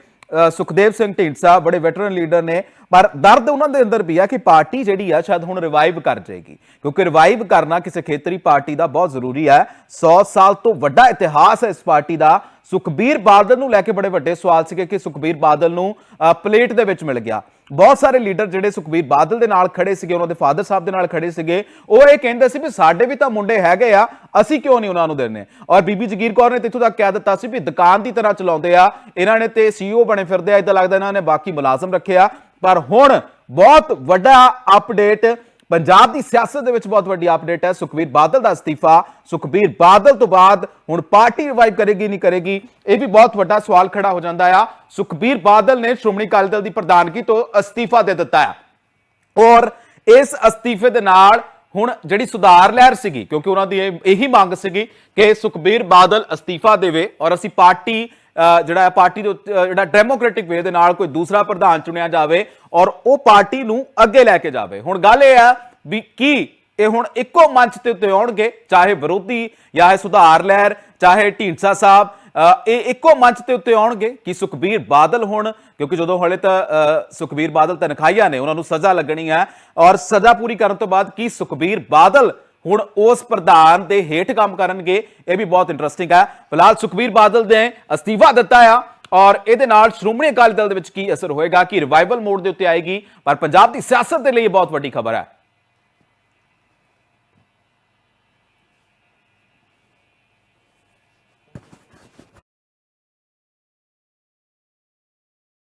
ਸੁਖਦੇਵ ਸਿੰਘ ਢੀਂਡਸਾ, ਬੜੇ ਵੈਟਰਨ ਲੀਡਰ ਨੇ। ਪਰ ਦਰਦ ਉਹਨਾਂ ਦੇ ਅੰਦਰ ਵੀ ਆ ਕਿ ਪਾਰਟੀ ਜਿਹੜੀ ਆ, ਸ਼ਾਇਦ ਹੁਣ ਰਿਵਾਈਵ ਕਰ ਜਾਏਗੀ। ਕਿਉਂਕਿ ਰਿਵਾਈਵ ਕਰਨਾ ਕਿਸੇ ਖੇਤਰੀ ਪਾਰਟੀ ਦਾ ਬਹੁਤ ਜ਼ਰੂਰੀ ਹੈ। 100 ਸਾਲ ਤੋਂ ਵੱਡਾ ਇਤਿਹਾਸ ਹੈ ਇਸ ਪਾਰਟੀ ਦਾ। ਸੁਖਬੀਰ ਬਾਦਲ ਨੂੰ ਲੈ ਕੇ ਬੜੇ ਵੱਡੇ ਸਵਾਲ ਸੀਗੇ ਕਿ ਸੁਖਬੀਰ ਬਾਦਲ ਨੂੰ ਪਲੇਟ ਦੇ ਵਿੱਚ ਮਿਲ ਗਿਆ। ਬਹੁਤ ਸਾਰੇ ਲੀਡਰ ਜਿਹੜੇ ਸੁਖਬੀਰ ਬਾਦਲ ਦੇ ਨਾਲ ਖੜੇ ਸੀਗੇ, ਉਹਨਾਂ ਦੇ ਫਾਦਰ ਸਾਹਿਬ ਦੇ ਨਾਲ ਖੜੇ ਸੀਗੇ, ਉਹ ਇਹ ਕਹਿੰਦੇ ਸੀ ਵੀ ਸਾਡੇ ਵੀ ਤਾਂ ਮੁੰਡੇ ਹੈਗੇ ਆ, ਅਸੀਂ ਕਿਉਂ ਨਹੀਂ ਉਹਨਾਂ ਨੂੰ ਦਿੰਨੇ? ਔਰ ਬੀਬੀ ਜਗੀਰ ਕੌਰ ਨੇ ਇੱਥੋਂ ਤੱਕ ਕਹਿ ਦਿੱਤਾ ਸੀ ਵੀ ਦੁਕਾਨ ਦੀ ਤਰ੍ਹਾਂ ਚਲਾਉਂਦੇ ਆ, ਇਹਨਾਂ ਨੇ ਤੇ ਸੀਈਓ ਬਣੇ ਫਿਰਦੇ ਆ, ਇਦਾਂ ਲੱਗਦਾ ਇਹਨਾਂ ਨੇ ਬਾਕੀ ਮੁਲਾਜ਼ਮ ਰੱਖਿਆ ਪਰ ਹੁਣ ਬਹੁਤ ਵੱਡਾ ਅਪਡੇਟ ਪੰਜਾਬ ਦੀ ਸਿਆਸਤ ਦੇ ਵਿੱਚ ਬਹੁਤ ਵੱਡੀ ਅਪਡੇਟ ਹੈ। ਸੁਖਬੀਰ ਬਾਦਲ ਦਾ ਅਸਤੀਫਾ। ਸੁਖਬੀਰ ਬਾਦਲ ਤੋਂ ਬਾਅਦ ਹੁਣ ਪਾਰਟੀ ਰਿਵਾਈਵ ਕਰੇਗੀ, ਨਹੀਂ ਕਰੇਗੀ, ਇਹ ਵੀ ਬਹੁਤ ਵੱਡਾ ਸਵਾਲ ਖੜਾ ਹੋ ਜਾਂਦਾ ਆ। ਸੁਖਬੀਰ ਬਾਦਲ ਨੇ ਸ਼੍ਰੋਮਣੀ ਅਕਾਲੀ ਦਲ ਦੀ ਪ੍ਰਧਾਨਗੀ ਤੋਂ ਅਸਤੀਫਾ ਦੇ ਦਿੱਤਾ ਹੈ ਔਰ ਇਸ ਅਸਤੀਫੇ ਦੇ ਨਾਲ ਹੁਣ ਜਿਹੜੀ ਸੁਧਾਰ ਲਹਿਰ ਸੀਗੀ, ਕਿਉਂਕਿ ਉਹਨਾਂ ਦੀ ਇਹ- ਇਹੀ ਮੰਗ ਸੀਗੀ ਕਿ ਸੁਖਬੀਰ ਬਾਦਲ ਅਸਤੀਫਾ ਦੇਵੇ ਔਰ ਅਸੀਂ ਪਾਰਟੀ ਜਿਹੜਾ ਹੈ ਪਾਰਟੀ ਦੇ ਉੱਤੇ, ਜਿਹੜਾ ਡੈਮੋਕ੍ਰੈਟਿਕ ਵੇ ਦੇ ਨਾਲ ਕੋਈ ਦੂਸਰਾ ਪ੍ਰਧਾਨ ਚੁਣਿਆ ਜਾਵੇ ਔਰ ਉਹ ਪਾਰਟੀ ਨੂੰ ਅੱਗੇ ਲੈ ਕੇ ਜਾਵੇ। ਹੁਣ ਗੱਲ ਇਹ ਆ ਵੀ ਕੀ ਇਹ ਹੁਣ ਇੱਕੋ ਮੰਚ ਤੇ ਉੱਤੇ ਆਉਣਗੇ ਚਾਹੇ ਵਿਰੋਧੀ ਜਾਂ ਇਹ ਸੁਧਾਰ ਲਹਿਰ ਚਾਹੇ ਢੀਂਡਸਾ ਸਾਹਿਬ। ਇਹ ਇੱਕੋ ਮੰਚ ਤੇ ਉੱਤੇ ਆਉਣਗੇ ਕਿ ਸੁਖਬੀਰ ਬਾਦਲ ਹੁਣ ਕਿਉਂਕਿ ਜਦੋਂ ਹਲੇ ਤਾਂ ਸੁਖਬੀਰ ਬਾਦਲ ਤਨਖਾਈਆਂ ਨੇ ਉਹਨਾਂ ਨੂੰ ਸਜ਼ਾ ਲੱਗਣੀ ਹੈ। ਔਰ ਸਜ਼ਾ ਪੂਰੀ ਕਰਨ ਤੋਂ ਬਾਅਦ ਕੀ ਸੁਖਬੀਰ ਬਾਦਲ ਹੁਣ ਉਸ ਪ੍ਰਧਾਨ ਦੇ ਹੇਠ ਕੰਮ ਕਰਨਗੇ, ਇਹ ਵੀ ਬਹੁਤ ਇੰਟਰਸਟਿੰਗ ਹੈ। ਫਿਲਹਾਲ ਸੁਖਬੀਰ ਬਾਦਲ ਨੇ ਅਸਤੀਫਾ ਦਿੱਤਾ ਆ ਔਰ ਇਹਦੇ ਨਾਲ ਸ਼੍ਰੋਮਣੀ ਅਕਾਲੀ ਦਲ ਦੇ ਵਿੱਚ ਕੀ ਅਸਰ ਹੋਏਗਾ, ਕਿ ਰਿਵਾਈਵਲ ਮੋਡ ਦੇ ਉੱਤੇ ਆਏਗੀ, ਪਰ ਪੰਜਾਬ ਦੀ ਸਿਆਸਤ ਦੇ ਲਈ ਇਹ ਬਹੁਤ ਵੱਡੀ ਖਬਰ ਹੈ।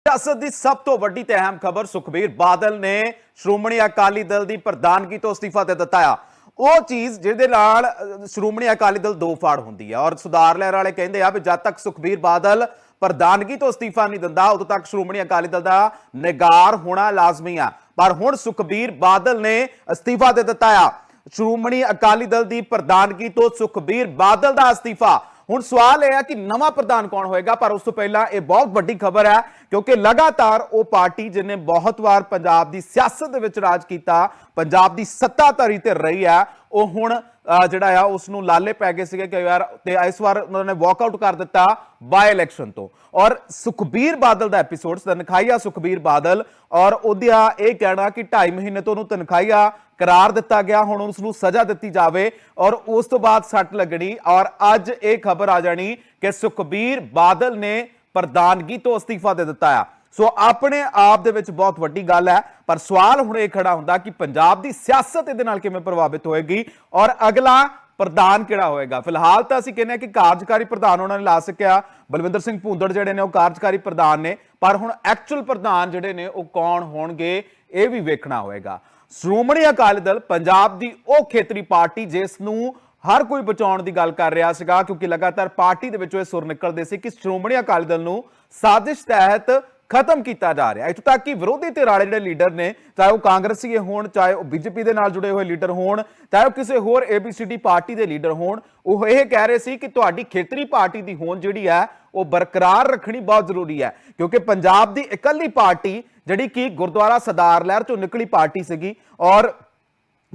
ਸਿਆਸਤ ਦੀ ਸਭ ਤੋਂ ਵੱਡੀ ਤੇ ਅਹਿਮ ਖਬਰ ਸੁਖਬੀਰ ਬਾਦਲ ਨੇ ਸ਼੍ਰੋਮਣੀ ਅਕਾਲੀ ਦਲ ਦੀ ਪ੍ਰਧਾਨਗੀ ਤੋਂ ਅਸਤੀਫਾ ਦੇ ਦਿੱਤਾ ਆ। ਉਹ ਚੀਜ਼ ਜਿਹਦੇ ਨਾਲ ਸ਼੍ਰੋਮਣੀ ਅਕਾਲੀ ਦਲ ਦੋ ਫਾੜ ਹੁੰਦੀ ਹੈ ਔਰ ਸੁਧਾਰ ਲਹਿਰ ਵਾਲੇ ਕਹਿੰਦੇ ਆ ਵੀ ਜਦ ਤੱਕ ਸੁਖਬੀਰ ਬਾਦਲ ਪ੍ਰਧਾਨਗੀ ਤੋਂ ਅਸਤੀਫਾ ਨਹੀਂ ਦਿੰਦਾ, ਉਦੋਂ ਤੱਕ ਸ਼੍ਰੋਮਣੀ ਅਕਾਲੀ ਦਲ ਦਾ ਨਿਗਾਰ ਹੋਣਾ ਲਾਜ਼ਮੀ ਆ। ਪਰ ਹੁਣ ਸੁਖਬੀਰ ਬਾਦਲ ਨੇ ਅਸਤੀਫਾ ਦੇ ਦਿੱਤਾ ਆ। ਸ਼੍ਰੋਮਣੀ ਅਕਾਲੀ ਦਲ ਦੀ ਪ੍ਰਧਾਨਗੀ ਤੋਂ ਸੁਖਬੀਰ ਬਾਦਲ ਦਾ ਅਸਤੀਫਾ ਹੁਣ ਸਵਾਲ ਇਹ ਹੈ ਕਿ ਨਵਾਂ ਪ੍ਰਧਾਨ ਕੌਣ ਹੋਏਗਾ ਪਰ ਉਸ ਤੋਂ ਪਹਿਲਾਂ ਇਹ ਬਹੁਤ ਵੱਡੀ ਖਬਰ ਹੈ ਕਿਉਂਕਿ ਲਗਾਤਾਰ ਉਹ ਪਾਰਟੀ ਜਿਹਨੇ ਬਹੁਤ ਵਾਰ ਪੰਜਾਬ ਦੀ ਸਿਆਸਤ ਦੇ ਵਿੱਚ ਰਾਜ ਕੀਤਾ ਪੰਜਾਬ ਦੀ ਸੱਤਾਧਾਰੀ ਤੇ ਰਹੀ ਹੈ ਉਹ ਹੁਣ ਅਹ, ਜਿਹੜਾ ਆ ਉਸ ਨੂੰ ਲਾਲੇ ਪੈ ਗਏ ਸੀਗੇ ਕਿ ਯਾਰ ਤੇ ਇਸ ਵਾਰ ਉਹਨਾਂ ਨੇ ਵਾਕ ਆਊਟ ਕਰ ਦਿੱਤਾ ਬਾਈ ਇਲੈਕਸ਼ਨ ਤੋਂ। ਔਰ ਸੁਖਬੀਰ ਬਾਦਲ ਦਾ ਐਪੀਸੋਡ ਤਨਖਾਹੀਆ ਸੁਖਬੀਰ ਬਾਦਲ ਔਰ ਉਹਦਾ ਇਹ ਕਹਿਣਾ ਕਿ 2.5 ਮਹੀਨੇ ਤੋਂ ਉਹਨੂੰ ਤਨਖਾਹੀਆ ਕਰਾਰ ਦਿੱਤਾ ਗਿਆ, ਹੁਣ ਉਸ ਨੂੰ ਸਜ਼ਾ ਦਿੱਤੀ ਜਾਵੇ ਔਰ ਉਸ ਤੋਂ ਬਾਅਦ ਸੱਟ ਲੱਗਣੀ ਔਰ ਅੱਜ ਇਹ ਖਬਰ ਆ ਜਾਣੀ ਕਿ ਸੁਖਬੀਰ ਬਾਦਲ ਨੇ ਪ੍ਰਧਾਨਗੀ ਤੋਂ ਅਸਤੀਫਾ ਦੇ ਦਿੱਤਾ ਆ। ਸੋ ਆਪਣੇ ਆਪ ਦੇ ਵਿੱਚ ਬਹੁਤ ਵੱਡੀ ਗੱਲ ਹੈ, ਪਰ ਸਵਾਲ ਹੁਣ ਇਹ ਖੜਾ ਹੁੰਦਾ ਕਿ ਪੰਜਾਬ ਦੀ ਸਿਆਸਤ ਇਹਦੇ ਨਾਲ ਕਿਵੇਂ ਪ੍ਰਭਾਵਿਤ ਹੋਏਗੀ ਔਰ ਅਗਲਾ ਪ੍ਰਧਾਨ ਕਿਹੜਾ ਹੋਏਗਾ? ਫਿਲਹਾਲ ਤਾਂ ਅਸੀਂ ਕਹਿੰਦੇ ਹਾਂ ਕਿ ਕਾਰਜਕਾਰੀ ਪ੍ਰਧਾਨ ਉਹਨਾਂ ਨੇ ਲਾ ਸਕਿਆ। ਬਲਵਿੰਦਰ ਸਿੰਘ ਭੂੰਦੜ ਜਿਹੜੇ ਨੇ ਉਹ ਕਾਰਜਕਾਰੀ ਪ੍ਰਧਾਨ ਨੇ, ਪਰ ਹੁਣ ਐਕਚੁਅਲ ਪ੍ਰਧਾਨ ਜਿਹੜੇ ਨੇ ਉਹ ਕੌਣ ਹੋਣਗੇ, ਇਹ ਵੀ ਵੇਖਣਾ ਹੋਏਗਾ। ਸ਼੍ਰੋਮਣੀ ਅਕਾਲੀ ਦਲ ਪੰਜਾਬ ਦੀ ਉਹ ਖੇਤਰੀ ਪਾਰਟੀ ਜਿਸ ਨੂੰ ਹਰ ਕੋਈ ਬਚਾਉਣ ਦੀ ਗੱਲ ਕਰ ਰਿਹਾ ਸੀਗਾ, ਕਿਉਂਕਿ ਲਗਾਤਾਰ ਪਾਰਟੀ ਦੇ ਵਿੱਚੋਂ ਇਹ ਸੁਰ ਨਿਕਲਦੇ ਸੀ ਕਿ ਸ਼੍ਰੋਮਣੀ ਅਕਾਲੀ ਦਲ ਨੂੰ ਸਾਜ਼ਿਸ਼ ਤਹਿਤ ਖਤਮ ਕੀਤਾ ਜਾ ਰਿਹਾ। ਇੱਥੋਂ ਤੱਕ ਕਿ ਵਿਰੋਧੀ ਧਿਰ ਵਾਲੇ ਜਿਹੜੇ ਲੀਡਰ ਨੇ, ਚਾਹੇ ਉਹ ਕਾਂਗਰਸੀ ਹੋਣ, ਚਾਹੇ ਉਹ ਬੀਜੇਪੀ ਦੇ ਨਾਲ ਜੁੜੇ ਹੋਏ ਲੀਡਰ ਹੋਣ, ਚਾਹੇ ਉਹ ਕਿਸੇ ਹੋਰ ਏਬੀਸੀਡੀ ਪਾਰਟੀ ਦੇ ਲੀਡਰ ਹੋਣ, ਉਹ ਇਹ ਕਹਿ ਰਹੇ ਸੀ ਕਿ ਤੁਹਾਡੀ ਖੇਤਰੀ ਪਾਰਟੀ ਦੀ ਹੋਂਦ ਜਿਹੜੀ ਹੈ, ਉਹ ਬਰਕਰਾਰ ਰੱਖਣੀ ਬਹੁਤ ਜ਼ਰੂਰੀ ਹੈ। ਕਿਉਂਕਿ ਪੰਜਾਬ ਦੀ ਇਕੱਲੀ ਪਾਰਟੀ, ਜਿਹੜੀ ਕਿ ਗੁਰਦੁਆਰਾ ਸਰਦਾਰ ਲਹਿਰ ਚੋਂ ਨਿਕਲੀ ਪਾਰਟੀ ਸੀਗੀ ਔਰ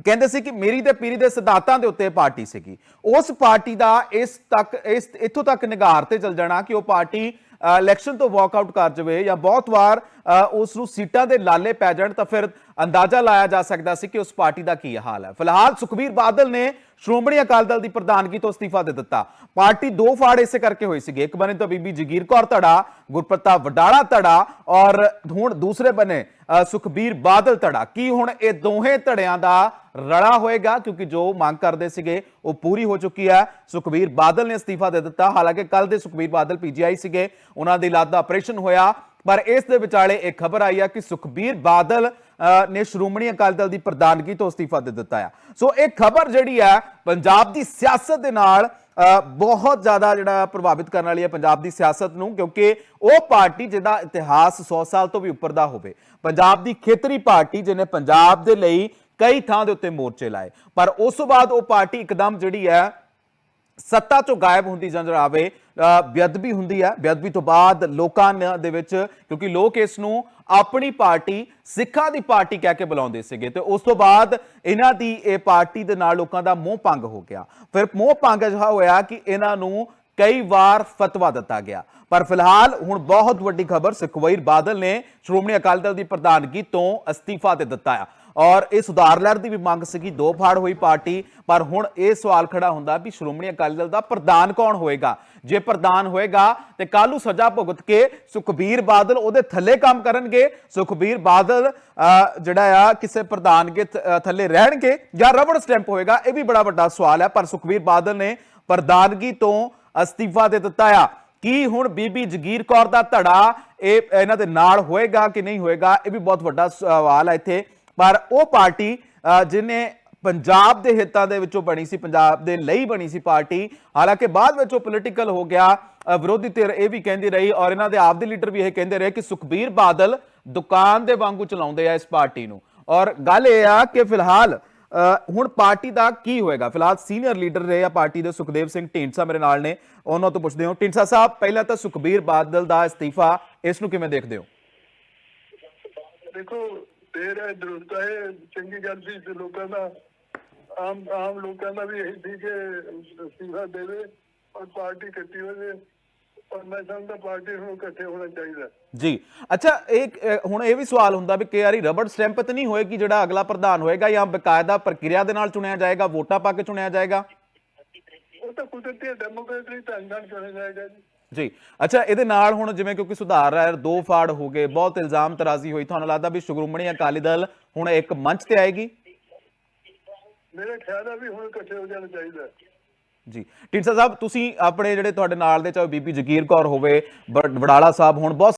ਕਹਿੰਦੇ ਸੀ ਕਿ ਮੇਰੀ ਤੇ ਪੀਰੀ ਦੇ ਸਿਧਾਂਤਾਂ ਦੇ ਉੱਤੇ ਪਾਰਟੀ ਸੀਗੀ। ਉਸ ਪਾਰਟੀ ਦਾ ਇਸ ਤੱਕ, ਇਸ, ਇੱਥੋਂ ਤੱਕ ਨਿਗਾਰ ਤੇ ਚਲ ਜਾਣਾ ਕਿ ਉਹ ਪਾਰਟੀ ਇਲੈਕਸ਼ਨ ਤੋਂ ਵਾਕਆਊਟ ਕਰ ਜਾਵੇ ਜਾਂ ਬਹੁਤ ਵਾਰ ਅ, ਉਸ ਨੂੰ ਸੀਟਾਂ ਦੇ ਲਾਲੇ ਪੈ ਜਾਣ ਤਾਂ ਫਿਰ ਅੰਦਾਜ਼ਾ ਲਾਇਆ ਜਾ ਸਕਦਾ ਸੀ ਕਿ ਉਸ ਪਾਰਟੀ ਦਾ ਕੀ ਹਾਲ ਹੈ। ਫਿਲਹਾਲ ਸੁਖਬੀਰ ਬਾਦਲ ਨੇ ਸ਼੍ਰੋਮਣੀ ਅਕਾਲੀ ਦਲ ਦੀ ਪ੍ਰਧਾਨਗੀ ਤੋਂ ਅਸਤੀਫਾ ਦੇ ਦਿੱਤਾ। ਪਾਰਟੀ ਦੋ ਫਾੜ ਇਸੇ ਕਰਕੇ ਹੋਈ ਸੀਗੇ। ਇੱਕ ਬਣੇ ਤਾਂ ਬੀਬੀ ਜਗੀਰ ਕੌਰ ਧੜਾ ਗੁਰਪ੍ਰਤਾਪ ਵਡਾਲਾ ਧੜਾ ਔਰ ਹੁਣ ਦੂਸਰੇ ਬਣੇ ਸੁਖਬੀਰ ਬਾਦਲ ਧੜਾ। ਕੀ ਹੁਣ ਇਹ ਦੋਹੇ ਧੜਿਆਂ ਦਾ ਰੜਾ ਹੋਏਗਾ? ਕਿਉਂਕਿ ਜੋ ਮੰਗ ਕਰਦੇ ਸੀਗੇ, ਉਹ ਪੂਰੀ ਹੋ ਚੁੱਕੀ ਹੈ। ਸੁਖਬੀਰ ਬਾਦਲ ਨੇ ਅਸਤੀਫਾ ਦੇ ਦਿੱਤਾ। ਹਾਲਾਂਕਿ ਕੱਲ ਦੇ ਸੁਖਬੀਰ ਬਾਦਲ ਪੀਜੀਆਈ ਸੀਗੇ। ਉਹਨਾਂ ਦੀ ਲੱਤ ਦਾ ਆਪਰੇਸ਼ਨ ਹੋਇਆ। ਪਰ ਇਸ ਦੇ ਵਿਚਾਲੇ ਇੱਕ ਖਬਰ ਆਈ ਆ ਕਿ ਸੁਖਬੀਰ ਬਾਦਲ ਨੇ ਸ਼੍ਰੋਮਣੀ ਅਕਾਲੀ ਦਲ ਦੀ ਪ੍ਰਧਾਨਗੀ ਤੋਂ ਅਸਤੀਫਾ ਦੇ ਦਿੱਤਾ ਆ। ਸੋ ਇਹ ਖਬਰ ਜਿਹੜੀ ਹੈ ਪੰਜਾਬ ਦੀ ਸਿਆਸਤ ਦੇ ਨਾਲ ਬਹੁਤ ਜ਼ਿਆਦਾ ਜਿਹੜਾ ਪ੍ਰਭਾਵਿਤ ਕਰਨ ਵਾਲੀ ਹੈ ਪੰਜਾਬ ਦੀ ਸਿਆਸਤ ਨੂੰ, ਕਿਉਂਕਿ ਉਹ ਪਾਰਟੀ ਜਿਹਦਾ ਇਤਿਹਾਸ 100 ਸਾਲ ਤੋਂ ਵੀ ਉੱਪਰ ਦਾ ਹੋਵੇ। ਪੰਜਾਬ ਦੀ ਖੇਤਰੀ ਪਾਰਟੀ ਜਿਹਨੇ ਪੰਜਾਬ ਦੇ ਲਈ ਕਈ ਥਾਂ ਦੇ ਉੱਤੇ ਮੋਰਚੇ ਲਾਏ। ਪਰ ਉਸ ਤੋਂ ਬਾਅਦ ਉਹ ਪਾਰਟੀ ਇੱਕਦਮ ਜਿਹੜੀ ਹੈ ਸੱਤਾ ਚੋਂ ਗਾਇਬ ਹੁੰਦੀ ਨਜ਼ਰ ਆਵੇ ਅ, ਬੇਅਦਬੀ ਹੁੰਦੀ ਹੈ। ਬੇਅਦਬੀ ਤੋਂ ਬਾਅਦ ਲੋਕਾਂ ਦੇ ਵਿੱਚ ਕਿਉਂਕਿ ਲੋਕ ਇਸ ਨੂੰ ਆਪਣੀ ਪਾਰਟੀ ਸਿੱਖਾਂ ਦੀ ਪਾਰਟੀ ਕਹਿ ਕੇ ਬੁਲਾਉਂਦੇ ਸੀਗੇ ਤੇ ਉਸ ਤੋਂ ਬਾਅਦ ਇਹਨਾਂ ਦੀ ਇਹ ਪਾਰਟੀ ਦੇ ਨਾਲ ਲੋਕਾਂ ਦਾ ਮੋਹ ਭੰਗ ਹੋ ਗਿਆ। ਫਿਰ ਮੋਹ ਭੰਗ ਅਜਿਹਾ ਹੋਇਆ ਕਿ ਇਹਨਾਂ ਨੂੰ ਕਈ ਵਾਰ ਫਤਵਾ ਦਿੱਤਾ ਗਿਆ। ਪਰ ਫਿਲਹਾਲ ਹੁਣ ਬਹੁਤ ਵੱਡੀ ਖਬਰ ਸੁਖਵੀਰ ਬਾਦਲ ਨੇ ਸ਼੍ਰੋਮਣੀ ਅਕਾਲੀ ਦਲ ਦੀ ਪ੍ਰਧਾਨਗੀ ਤੋਂ ਅਸਤੀਫਾ ਦੇ ਦਿੱਤਾ ਆ। ਔਰ ਇਹ ਸੁਧਾਰ ਲਹਿਰ ਦੀ ਵੀ ਮੰਗ ਸੀਗੀ ਦੋ ਫਾੜ ਹੋਈ ਪਾਰਟੀ ਪਰ ਹੁਣ ਇਹ ਸਵਾਲ ਖੜਾ ਹੁੰਦਾ ਵੀ ਸ਼੍ਰੋਮਣੀ ਅਕਾਲੀ ਦਲ ਦਾ ਪ੍ਰਧਾਨ ਕੌਣ ਹੋਏਗਾ? ਜੇ ਪ੍ਰਧਾਨ ਹੋਏਗਾ ਤੇ ਨੂੰ ਸਜ਼ਾ ਭੁਗਤ ਕੇ ਸੁਖਬੀਰ ਬਾਦਲ ਉਹਦੇ ਥੱਲੇ ਕੰਮ ਕਰਨਗੇ। ਸੁਖਬੀਰ ਬਾਦਲ ਜਿਹੜਾ ਆ ਕਿਸੇ ਪ੍ਰਧਾਨਗੇ ਥ- ਅਹ, ਥੱਲੇ ਰਹਿਣਗੇ ਜਾਂ ਰਬੜ ਸਟੈਂਪ ਹੋਏਗਾ ਇਹ ਵੀ ਬੜਾ ਵੱਡਾ ਸਵਾਲ ਹੈ। ਪਰ ਸੁਖਬੀਰ ਬਾਦਲ ਨੇ ਪ੍ਰਧਾਨਗੀ ਤੋਂ ਅਸਤੀਫਾ ਦੇ ਦਿੱਤਾ ਆ। ਕੀ ਹੁਣ ਬੀਬੀ ਜਗੀਰ ਕੌਰ ਦਾ ਧੜਾ ਇਹ ਇਹਨਾਂ ਦੇ ਨਾਲ ਹੋਏਗਾ ਕਿ ਨਹੀਂ ਹੋਏਗਾ ਇਹ ਵੀ ਬਹੁਤ ਵੱਡਾ ਸਵਾਲ ਹੈ ਇੱਥੇ। ਪਰ ਉਹ ਪਾਰਟੀ ਅ, ਜਿਹਨੇ ਪੰਜਾਬ ਦੇ ਹਿੱਤਾਂ ਦੇ ਵਿੱਚੋਂ ਬਣੀ ਸੀ ਪੰਜਾਬ ਦੇ ਲਈ ਬਣੀ ਸੀ ਪਾਰਟੀ ਹਾਲਾਂਕਿ ਬਾਅਦ ਵਿੱਚ ਉਹ ਪੋਲੀਟੀਕਲ ਹੋ ਗਿਆ ਵਿਰੋਧੀ ਧਿਰ ਇਹ ਵੀ ਕਹਿੰਦੀ ਰਹੀ ਔਰ ਇਹਨਾਂ ਦੇ ਆਪਦੇ ਲੀਡਰ ਵੀ ਇਹ ਕਹਿੰਦੇ ਰਹੇ ਕਿ ਸੁਖਬੀਰ ਬਾਦਲ ਦੁਕਾਨ ਦੇ ਵਾਂਗੂ ਚਲਾਉਂਦੇ ਆ ਇਸ ਪਾਰਟੀ ਨੂੰ। ਔਰ ਗੱਲ ਇਹ ਆ ਕਿ ਫਿਲਹਾਲ ਹੁਣ ਪਾਰਟੀ ਦਾ ਕੀ ਹੋਏਗਾ? ਫਿਲਹਾਲ ਸੀਨੀਅਰ ਲੀਡਰ ਰਹੇ ਆ ਪਾਰਟੀ ਦੇ ਸੁਖਦੇਵ ਸਿੰਘ ਢੀਂਡਸਾ ਮੇਰੇ ਨਾਲ ਨੇ। ਉਹਨਾਂ ਤੋਂ ਪੁੱਛਦੇ ਹਾਂ। ਢੀਂਡਸਾ ਸਾਹਿਬ ਪਹਿਲਾਂ ਤਾਂ ਸੁਖਬੀਰ ਬਾਦਲ ਦਾ ਅਸਤੀਫਾ ਇਸ ਨੂੰ ਕਿਵੇਂ ਦੇਖਦੇ ਹੋ? ਦੇਖੋ ਦੇਰ ਹੈ ਦਰੁਸਤ ਹੈ ਚੰਗੀ ਗੱਲ ਸੀ ਤੇ ਲੋਕਾਂ ਦਾ ਆਮ ਆਮ ਲੋਕਾਂ ਦਾ ਵੀ ਇਹੀ ਸੀ ਕਿ ਅਸਤੀਫਾ ਦੇਵੇ ਔਰ ਪਾਰਟੀ ਇਕੱਠੀ ਹੋ ਜਾਵੇ ਔਰ ਮੈਂ ਸਮਝਦਾ ਪਾਰਟੀ ਨੂੰ ਇਕੱਠੇ ਹੋਣਾ ਚਾਹੀਦਾ। ਜੀ। ਅੱਛਾ ਇੱਕ ਹੁਣ ਇਹ ਵੀ ਸਵਾਲ ਹੁੰਦਾ ਵੀ ਕਿ ਵਾਰੀ ਰਬੜ ਸਟੈਂਪ ਤਾਂ ਨਹੀਂ ਹੋਏਗੀ ਜਿਹੜਾ ਅਗਲਾ ਪ੍ਰਧਾਨ ਹੋਏਗਾ ਜਾਂ ਬਕਾਇਦਾ ਪ੍ਰਕਿਰਿਆ ਦੇ ਨਾਲ ਚੁਣਿਆ ਜਾਏਗਾ ਵੋਟਾਂ ਪਾ ਕੇ ਚੁਣਿਆ ਜਾਏਗਾ? ਉਹ ਤਾਂ ਕੁਦਰਤੀ ਡੈਮੋਕ੍ਰੇਟਰੀ ਢੰਗ ਨਾਲ ਚੁਣਿਆ ਜਾਏਗਾ ਜੀ। ਜੀ। ਅੱਛਾ ਇਹਦੇ ਨਾਲ ਹੁਣ ਜਿਵੇਂ ਕਿਉਂਕਿ ਸੁਧਾਰ ਹੈ ਦੋ ਫਾੜ ਹੋ ਗਏ ਬਹੁਤ ਇਲਜ਼ਾਮ ਤਰਾਜ਼ੀ ਹੋਈ। ਤੁਹਾਨੂੰ ਲੱਗਦਾ ਵੀ ਸ਼੍ਰੋਮਣੀ ਅਕਾਲੀ ਦਲ ਹੁਣ ਇੱਕ ਮੰਚ ਤੇ ਆਏਗੀ? ਮੇਰੇ ਖਿਆਲ ਆ ਵੀ ਹੁਣ ਇਕੱਠੇ ਹੋ ਜਾਣਾ ਚਾਹੀਦਾ। ਜੀ। ਢੀਂਡਸਾ ਸਾਹਿਬ ਤੁਸੀਂ ਆਪਣੇ ਜਿਹੜੇ ਤੁਹਾਡੇ ਨਾਲ ਦੇ ਚਾਹੇ ਬੀਬੀ ਜਗੀਰ ਕੌਰ ਹੋਵੇ ਵਡਾਲਾ ਸਾਹਿਬ ਹੁਣ ਬਹੁਤ